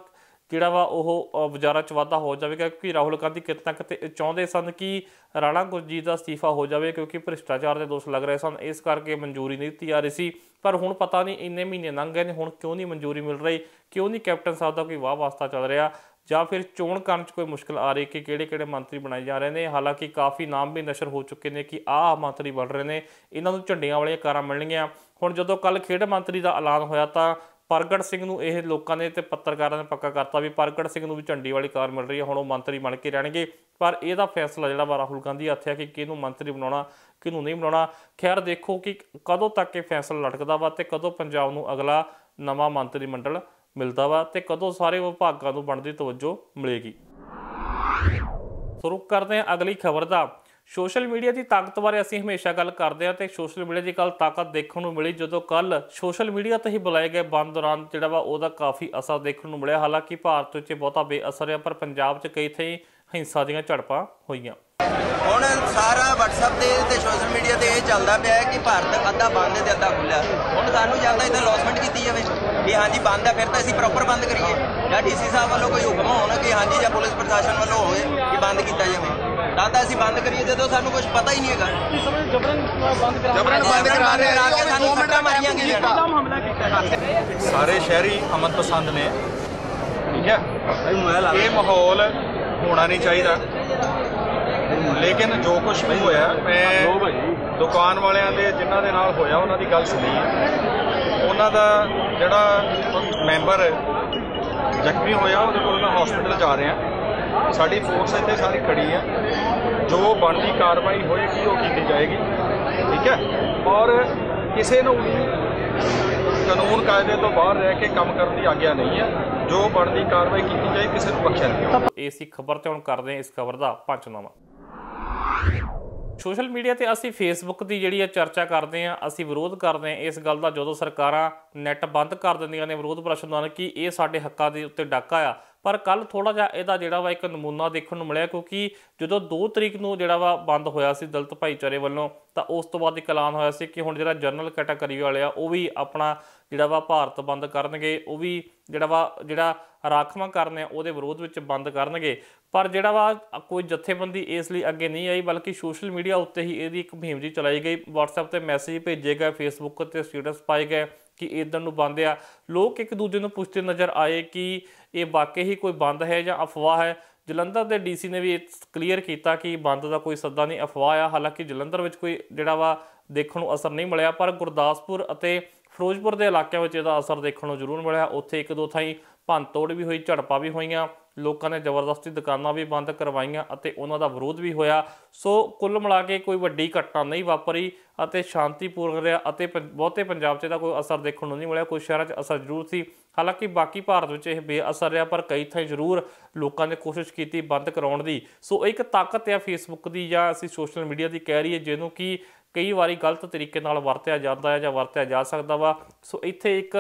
ਜਿਹੜਾ ਵਾ ਉਹ ਬਾਜ਼ਾਰਾਂ ਚ ਵਾਧਾ ਹੋ ਜਾਵੇਗਾ ਕਿਉਂਕਿ ਰਾਹੁਲ ਗਾਂਧੀ ਕਿਤੇ ਕਿਤੇ ਚਾਹੁੰਦੇ ਸਨ ਕਿ ਰਾਣਾ ਗੁਰਜੀਤ ਦਾ ਅਸਤੀਫਾ ਹੋ ਜਾਵੇ ਕਿਉਂਕਿ ਭ੍ਰਿਸ਼ਟਾਚਾਰ ਦੇ ਦੋਸ਼ ਲੱਗ ਰਹੇ ਸਨ। ਇਸ ਕਰਕੇ ਮਨਜ਼ੂਰੀ ਨਹੀਂ ਦਿੱਤੀ ਜਾ ਰਹੀ ਸੀ। ਪਰ ਹੁਣ ਪਤਾ ਨਹੀਂ ਇੰਨੇ ਮਹੀਨੇ ਲੰਘ ਗਏ ਨੇ, ਹੁਣ ਕਿਉਂ ਨਹੀਂ ਮਨਜ਼ੂਰੀ ਮਿਲ ਰਹੀ? ਕਿਉਂ ਨਹੀਂ ਕੈਪਟਨ ਸਾਹਿਬ ਦਾ ਕੋਈ ਵਾਹ ਵਾਸਤਾ ਚੱਲ ਰਿਹਾ? ਜਾਂ ਫਿਰ ਚੋਣ ਕਰਨ 'ਚ ਕੋਈ ਮੁਸ਼ਕਲ ਆ ਰਹੀ ਕਿ ਕਿਹੜੇ ਕਿਹੜੇ ਮੰਤਰੀ ਬਣਾਏ ਜਾ ਰਹੇ ਨੇ? ਹਾਲਾਂਕਿ ਕਾਫੀ ਨਾਮ ਵੀ ਨਸ਼ਰ ਹੋ ਚੁੱਕੇ ਨੇ ਕਿ ਆਹ ਮੰਤਰੀ ਬਣ ਰਹੇ ਨੇ। ਇਹਨਾਂ ਨੂੰ ਝੰਡੀਆਂ ਵਾਲੀਆਂ ਕਾਰਾਂ ਮਿਲਣਗੀਆਂ। ਹੁਣ ਜਦੋਂ ਕੱਲ ਖੇਡ ਮੰਤਰੀ ਦਾ ਐਲਾਨ ਹੋਇਆ ਤਾਂ ਪ੍ਰਗਟ ਸਿੰਘ ਨੂੰ ਇਹ ਲੋਕਾਂ ਨੇ ਤੇ ਪੱਤਰਕਾਰਾਂ ਨੇ ਪੱਕਾ ਕਰਤਾ ਵੀ ਪ੍ਰਗਟ ਸਿੰਘ ਨੂੰ ਵੀ ਝੰਡੀ ਵਾਲੀ ਕਾਰ ਮਿਲ ਰਹੀ ਹੈ। ਹੁਣ ਉਹ ਮੰਤਰੀ ਬਣ ਕੇ ਰਹਿਣਗੇ। ਪਰ ਇਹਦਾ ਫੈਸਲਾ ਜਿਹੜਾ ਵਾ ਰਾਹੁਲ ਗਾਂਧੀ ਹੱਥ ਹੈ ਕਿ ਕਿਹਨੂੰ ਮੰਤਰੀ ਬਣਾਉਣਾ, ਕਿਹਨੂੰ ਨਹੀਂ ਬਣਾਉਣਾ। ਖੈਰ ਦੇਖੋ ਕਿ ਕਦੋਂ ਤੱਕ ਇਹ ਫੈਸਲਾ ਲਟਕਦਾ ਵਾ ਤੇ ਕਦੋਂ ਪੰਜਾਬ ਨੂੰ ਅਗਲਾ ਨਵਾਂ ਮੰਤਰੀ ਮੰਡਲ ਮਿਲਦਾ ਵਾ ਤੇ ਕਦੋਂ ਸਾਰੇ ਵਿਭਾਗਾਂ ਨੂੰ ਬਣਦੀ ਤਵੱਜੋ ਮਿਲੇਗੀ। ਸ਼ੁਰੂ ਕਰਦੇ ਹਾਂ ਅਗਲੀ ਖਬਰ ਦਾ। ਸੋਸ਼ਲ ਮੀਡੀਆ ਦੀ ਤਾਕਤ ਬਾਰੇ ਅਸੀਂ ਹਮੇਸ਼ਾ ਗੱਲ ਕਰਦੇ ਹਾਂ ਤੇ ਸੋਸ਼ਲ ਮੀਡੀਆ ਦੀ ਕੱਲ ਤਾਕਤ ਦੇਖਣ ਨੂੰ ਮਿਲੀ, ਜਦੋਂ ਕੱਲ ਸੋਸ਼ਲ ਮੀਡੀਆ ਤੇ ਹੀ ਬੁਲਾਏ ਗਏ ਬੰਦ ਦੌਰਾਨ ਜਿਹੜਾ ਵਾ ਉਹਦਾ ਕਾਫੀ ਅਸਰ ਦੇਖਣ ਨੂੰ ਮਿਲਿਆ। ਹਾਲਾਂਕਿ ਭਾਰਤ ਵਿੱਚ ਬਹੁਤਾ ਬੇਅਸਰ ਹੈ ਪਰ ਪੰਜਾਬ 'ਚ ਕਈ ਥਾਈਂ ਹਿੰਸਾ ਦੀਆਂ ਝੜਪਾਂ ਹੋਈਆਂ। ਹੁਣ ਸਾਰਾ WhatsApp ਤੇ ਤੇ ਸੋਸ਼ਲ ਮੀਡੀਆ ਤੇ ਇਹ ਚੱਲਦਾ ਪਿਆ ਹੈ ਕਿ ਭਾਰਤ ਅੱਧਾ ਬੰਦ ਹੈ ਤੇ ਅੱਧਾ ਖੁੱਲਾ ਹੁਣ ਸਾਨੂੰ ਜਾਂਦਾ ਇੱਥੇ ਲੌਸਮੈਂਟ ਕੀਤੀ ਜਾਵੇ। ਕਿ ਹਾਂਜੀ ਬੰਦ ਹੈ ਫਿਰ ਤਾਂ ਅਸੀਂ ਪ੍ਰੋਪਰ ਬੰਦ ਕਰੀਏ। ਜਾਂ ਡੀਸੀ ਸਾਹਿਬ ਵੱਲੋਂ ਕੋਈ ਹੁਕਮ ਹੋਣ ਕਿ ਹਾਂਜੀ ਜਾਂ ਪੁਲਿਸ ਪ੍ਰਸ਼ਾਸਨ ਵੱਲੋਂ ਹੋਵੇ ਕਿ ਬੰਦ ਕੀਤਾ ਜਾਵੇ। ਤਾਂ ਤਾਂ ਅਸੀਂ ਬੰਦ ਕਰੀਏ ਜਦੋਂ ਸਾਨੂੰ ਕੁਝ ਪਤਾ ਹੀ ਨਹੀਂ ਹੈਗਾ। ਜਬਰਨ ਬੰਦ ਕਰਾ ਰਹੇ ਆ। ਕੇ ਸਾਨੂੰ ਸੱਟਾਂ ਸਾਰੇ ਸ਼ਹਿਰੀ ਅਮਨ ਪਸੰਦ ਨੇ। ਠੀਕ ਹੈ? ਇਹ ਮਾਹੌਲ ਹੋਣਾ ਨਹੀਂ ਚਾਹੀਦਾ। ਲੇਕਿਨ ਜੋ ਕੁਝ ਵੀ ਹੋਇਆ ਮੈਂ ਦੁਕਾਨ ਵਾਲਿਆਂ ਦੇ ਜਿਨ੍ਹਾਂ ਦੇ ਨਾਲ ਹੋਇਆ ਉਹਨਾਂ ਦੀ ਗੱਲ ਸੁਣੀ। ਹੈ ਉਹਨਾਂ ਦਾ ਜਿਹੜਾ ਮੈਂਬਰ ਜ਼ਖਮੀ ਹੋਇਆ, ਉਹਦੇ ਕੋਲ ਮੈਂ ਹਸਪੀਟਲ ਜਾ ਰਿਹਾ। ਸਾਡੀ ਫੋਰਸ ਇੱਥੇ ਸਾਰੀ ਖੜੀ ਹੈ। ਜੋ ਬਣਦੀ ਕਾਰਵਾਈ ਹੋਏਗੀ, ਉਹ ਕੀਤੀ ਜਾਏਗੀ। ਠੀਕ ਹੈ? ਔਰ ਕਿਸੇ ਨੂੰ ਵੀ ਕਾਨੂੰਨ ਕਾਇਦੇ ਤੋਂ ਬਾਹਰ ਰਹਿ ਕੇ ਕੰਮ ਕਰਨ ਦੀ ਆਗਿਆ ਨਹੀਂ ਹੈ। ਜੋ ਬਣਦੀ ਕਾਰਵਾਈ ਕੀਤੀ ਜਾਏ, ਕਿਸੇ ਨੂੰ ਬਖਸ਼ਿਆ ਨਹੀਂ ਇਹ ਸੀ ਖਬਰ ਤੇ ਹੁਣ ਕਰਦੇ ਹਾਂ ਇਸ ਖਬਰ ਦਾ ਪੰਚਨਾਮਾ ਸੋਸ਼ਲ ਮੀਡੀਆ ਤੇ ਅਸੀਂ ਫੇਸਬੁੱਕ ਦੀ ਜਿਹੜੀ ਆ ਚਰਚਾ ਕਰਦੇ ਹਾਂ, ਅਸੀਂ ਵਿਰੋਧ ਕਰਦੇ ਹਾਂ, ਇਸ ਗੱਲ ਦਾ ਜਦੋਂ ਸਰਕਾਰਾਂ ਨੈਟ ਬੰਦ ਕਰ ਦਿੰਦੀਆਂ ਨੇ, ਵਿਰੋਧ ਪ੍ਰਦਰਸ਼ਨ ਦੌਰਾਨ, ਕਿ ਇਹ ਸਾਡੇ ਹੱਕਾਂ ਦੇ ਉੱਤੇ ਡਾਕਾ ਆ ਪਰ ਕੱਲ ਥੋੜਾ ਜਿਹਾ ਇਹਦਾ ਜਿਹੜਾ ਵਾ ਇੱਕ ਨਮੂਨਾ ਦੇਖਣ ਨੂੰ ਮਿਲਿਆ ਕਿਉਂਕਿ ਜਦੋਂ 2 ਤਰੀਕ ਨੂੰ ਜਿਹੜਾ ਵਾ ਬੰਦ ਹੋਇਆ ਸੀ ਦਲਤ ਭਾਈਚਾਰੇ ਵੱਲੋਂ, ਤਾਂ ਉਸ ਤੋਂ ਬਾਅਦ ਇੱਕ ਐਲਾਨ ਹੋਇਆ ਸੀ ਕਿ ਹੁਣ ਜਿਹੜਾ ਜਨਰਲ ਕੈਟਾਗਰੀ ਵਾਲੇ ਆ, ਉਹ ਵੀ ਆਪਣਾ ਜਿਹੜਾ ਵਾ ਭਾਰਤ ਬੰਦ ਕਰਨਗੇ, ਉਹ ਵੀ ਜਿਹੜਾ ਵਾ ਜਿਹੜਾ ਰਾਖਵਾਂ ਕਰਨੇ ਆ, ਉਹਦੇ ਵਿਰੋਧ ਵਿੱਚ ਬੰਦ ਕਰਨਗੇ। ਪਰ ਜਿਹੜਾ ਵਾ ਕੋਈ ਜਥੇਬੰਦੀ ਇਸ ਲਈ ਅੱਗੇ ਨਹੀਂ ਆਈ, ਬਲਕਿ ਸੋਸ਼ਲ ਮੀਡੀਆ ਉੱਤੇ ਹੀ ਇਹਦੀ ਇੱਕ ਮੁਹਿੰਮ ਜੀ ਚਲਾਈ ਗਈ। WhatsApp ਤੇ ਮੈਸੇਜ ਭੇਜੇ ਗਏ, Facebook ਤੇ ਸਟੇਟਸ ਪਾਏ ਗਏ। ਕਿ ਇਦਾਂ ਨੂੰ ਬੰਦ ਆ। ਲੋਕ ਇੱਕ ਦੂਜੇ ਨੂੰ ਪੁੱਛਦੇ ਨਜ਼ਰ ਆਏ ਕਿ ਇਹ ਵਾਕਈ ਹੀ ਕੋਈ ਬੰਦ ਹੈ ਜਾਂ ਅਫਵਾਹ ਹੈ। ਜਲੰਧਰ ਦੇ ਡੀਸੀ ਨੇ ਵੀ ਕਲੀਅਰ ਕੀਤਾ ਕਿ ਬੰਦ ਦਾ ਕੋਈ ਸੱਦਾ ਨਹੀਂ, ਅਫਵਾਹ ਆ। ਹਾਲਾਂਕਿ ਜਲੰਧਰ ਵਿੱਚ ਕੋਈ ਜਿਹੜਾ ਵਾ ਦੇਖਣ ਨੂੰ ਅਸਰ ਨਹੀਂ ਮਿਲਿਆ, ਪਰ ਗੁਰਦਾਸਪੁਰ ਅਤੇ ਫਿਰੋਜ਼ਪੁਰ ਦੇ ਇਲਾਕਿਆਂ ਵਿੱਚ ਇਹਦਾ ਅਸਰ ਦੇਖਣ ਨੂੰ ਜ਼ਰੂਰ ਮਿਲਿਆ। ਉੱਥੇ ਇੱਕ ਦੋ ਥਾਈਂ ਭੰਨ ਤੋੜ ਵੀ ਹੋਈ, ਝੜਪਾਂ ਵੀ ਹੋਈਆਂ, ਲੋਕਾਂ ਨੇ ਜ਼ਬਰਦਸਤੀ ਦੁਕਾਨਾਂ ਵੀ ਬੰਦ ਕਰਵਾਈਆਂ ਅਤੇ ਉਹਨਾਂ ਦਾ ਵਿਰੋਧ ਵੀ ਹੋਇਆ। ਸੋ ਕੁੱਲ ਮਿਲਾ ਕੇ ਕੋਈ ਵੱਡੀ ਘਟਨਾ ਨਹੀਂ ਵਾਪਰੀ ਅਤੇ ਸ਼ਾਂਤੀਪੂਰਨ ਰਿਹਾ ਅਤੇ ਪੰ- ਬਹੁਤੇ ਪੰਜਾਬ 'ਚ ਇਹਦਾ ਕੋਈ ਅਸਰ ਦੇਖਣ ਨੂੰ ਨਹੀਂ ਮਿਲਿਆ। ਕੁਝ ਸ਼ਹਿਰਾਂ 'ਚ ਅਸਰ ਜ਼ਰੂਰ ਸੀ। ਹਾਲਾਂਕਿ ਬਾਕੀ ਭਾਰਤ ਵਿੱਚ ਇਹ ਬੇਅਸਰ ਰਿਹਾ, ਪਰ ਕਈ ਥਾਈਂ ਜ਼ਰੂਰ ਲੋਕਾਂ ਨੇ ਕੋਸ਼ਿਸ਼ ਕੀਤੀ ਬੰਦ ਕਰਾਉਣ ਦੀ। ਸੋ ਇੱਕ ਤਾਕਤ ਹੈ ਫੇਸਬੁੱਕ ਦੀ ਜਾਂ ਅਸੀਂ ਸੋਸ਼ਲ ਮੀਡੀਆ ਦੀ ਕਹਿ ਰਹੀਏ ਜਿਹਨੂੰ ਕਿ ਕਈ ਵਾਰੀ ਗਲਤ ਤਰੀਕੇ ਨਾਲ ਵਰਤਿਆ ਜਾਂਦਾ ਹੈ ਜਾਂ ਵਰਤਿਆ ਜਾ ਸਕਦਾ ਵਾ। ਸੋ ਇੱਥੇ ਇੱਕ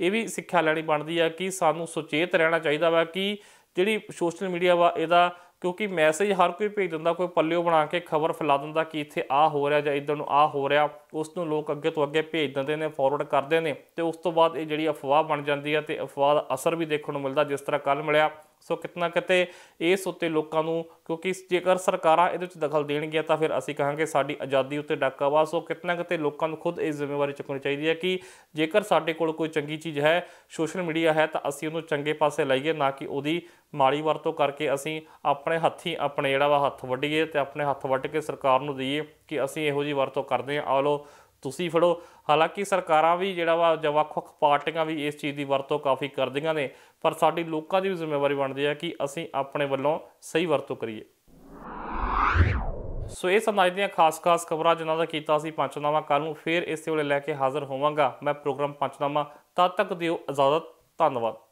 ਇਹ ਵੀ ਸਿੱਖਿਆ ਲੈਣੀ ਬਣਦੀ ਆ ਕਿ ਸਾਨੂੰ ਸੁਚੇਤ ਰਹਿਣਾ ਚਾਹੀਦਾ ਵਾ ਕਿ ਜਿਹੜੀ ਸੋਸ਼ਲ ਮੀਡੀਆ ਵਾ ਇਹਦਾ ਕਿਉਂਕਿ ਮੈਸੇਜ ਹਰ ਕੋਈ ਭੇਜ ਦਿੰਦਾ, ਕੋਈ ਪੱਲਿਓ ਬਣਾ ਕੇ ਖਬਰ ਫੈਲਾ ਦਿੰਦਾ ਕਿ ਇੱਥੇ ਆ ਹੋ ਰਿਹਾ ਜਾਂ ਇਧਰ ਨੂੰ ਆ ਹੋ ਰਿਹਾ ਉਸ ਨੂੰ ਲੋਕ ਅੱਗੇ ਤੋਂ ਅੱਗੇ ਭੇਜ ਦਿੰਦੇ ਨੇ ਫਾਰਵਰਡ ਕਰਦੇ ਨੇ ਤੇ ਉਸ ਤੋਂ ਬਾਅਦ ਇਹ ਜਿਹੜੀ ਅਫਵਾਹ ਬਣ ਜਾਂਦੀ ਹੈ ਤੇ ਅਫਵਾਹ ਦਾ ਅਸਰ ਵੀ ਦੇਖਣ ਨੂੰ ਮਿਲਦਾ ਜਿਸ ਤਰ੍ਹਾਂ ਕੱਲ ਮਿਲਿਆ ਸੋ ਕਿਤਨਾ ਕਿਤੇ ਇਸ ਉੱਤੇ ਲੋਕਾਂ ਨੂੰ, ਕਿਉਂਕਿ ਜੇਕਰ ਸਰਕਾਰਾਂ ਇਹਦੇ ਵਿੱਚ ਦਖਲ ਦੇਣਗੀਆਂ ਤਾਂ ਫਿਰ ਅਸੀਂ ਕਹਾਂਗੇ ਸਾਡੀ ਆਜ਼ਾਦੀ ਉੱਤੇ ਡਾਕਾ ਵਾ। ਸੋ ਕਿਤਨਾ ਕਿਤੇ ਲੋਕਾਂ ਨੂੰ ਖੁਦ ਇਹ ਜ਼ਿੰਮੇਵਾਰੀ ਚੁੱਕਣੀ ਚਾਹੀਦੀ ਹੈ ਕਿ ਜੇਕਰ ਸਾਡੇ ਕੋਲ ਕੋਈ ਚੰਗੀ ਚੀਜ਼ ਹੈ, ਸੋਸ਼ਲ ਮੀਡੀਆ ਹੈ, ਤਾਂ ਅਸੀਂ ਉਹਨੂੰ ਚੰਗੇ ਪਾਸੇ ਲਾਈਏ, ਨਾ ਕਿ ਉਹਦੀ ਮਾੜੀ ਵਰਤੋਂ ਕਰਕੇ ਅਸੀਂ ਆਪਣੇ ਹੱਥੀ ਆਪਣੇ ਜਿਹੜਾ ਵਾ ਹੱਥ ਵੱਢੀਏ ਤੇ ਆਪਣੇ ਹੱਥ ਵੱਢ ਕੇ ਸਰਕਾਰ ਨੂੰ ਦਈਏ ਕਿ ਅਸੀਂ ਇਹੋ ਜੀ ਵਰਤੋਂ ਕਰਦੇ ਹਾਂ। ਆ ਲਓ ਤੁਸੀਂ ਫੜੋ। ਹਾਲਾਂਕਿ ਸਰਕਾਰਾਂ ਵੀ ਜਿਹੜਾ ਵਾ, ਜਾਂ ਵੱਖ-ਵੱਖ ਪਾਰਟੀਆਂ ਵੀ ਇਸ ਚੀਜ਼ ਦੀ ਵਰਤੋਂ ਕਾਫੀ ਕਰਦੀਆਂ ਨੇ, ਪਰ ਸਾਡੀ ਲੋਕਾਂ ਦੀ ਵੀ ਜ਼ਿੰਮੇਵਾਰੀ ਬਣਦੀ ਹੈ ਕਿ ਅਸੀਂ ਆਪਣੇ ਵੱਲੋਂ ਸਹੀ ਵਰਤੋਂ ਕਰੀਏ। ਸੋ ਇਹ ਸਮਾਜ ਦੀਆਂ ਖਾਸ-ਖਾਸ ਖਬਰਾਂ ਜਿਨ੍ਹਾਂ ਦਾ ਕੀਤਾ ਸੀ ਪੰਚਨਾਮਾ ਕੱਲ ਨੂੰ ਫੇਰ ਇਸੇ ਵੇਲੇ ਲੈ ਕੇ ਹਾਜ਼ਰ ਹੋਵਾਂਗਾ। ਮੈਂ ਪ੍ਰੋਗਰਾਮ ਪੰਚਨਾਮਾ, ਤਦ ਤੱਕ ਦਿਓ ਇਜਾਜ਼ਤ। ਧੰਨਵਾਦ।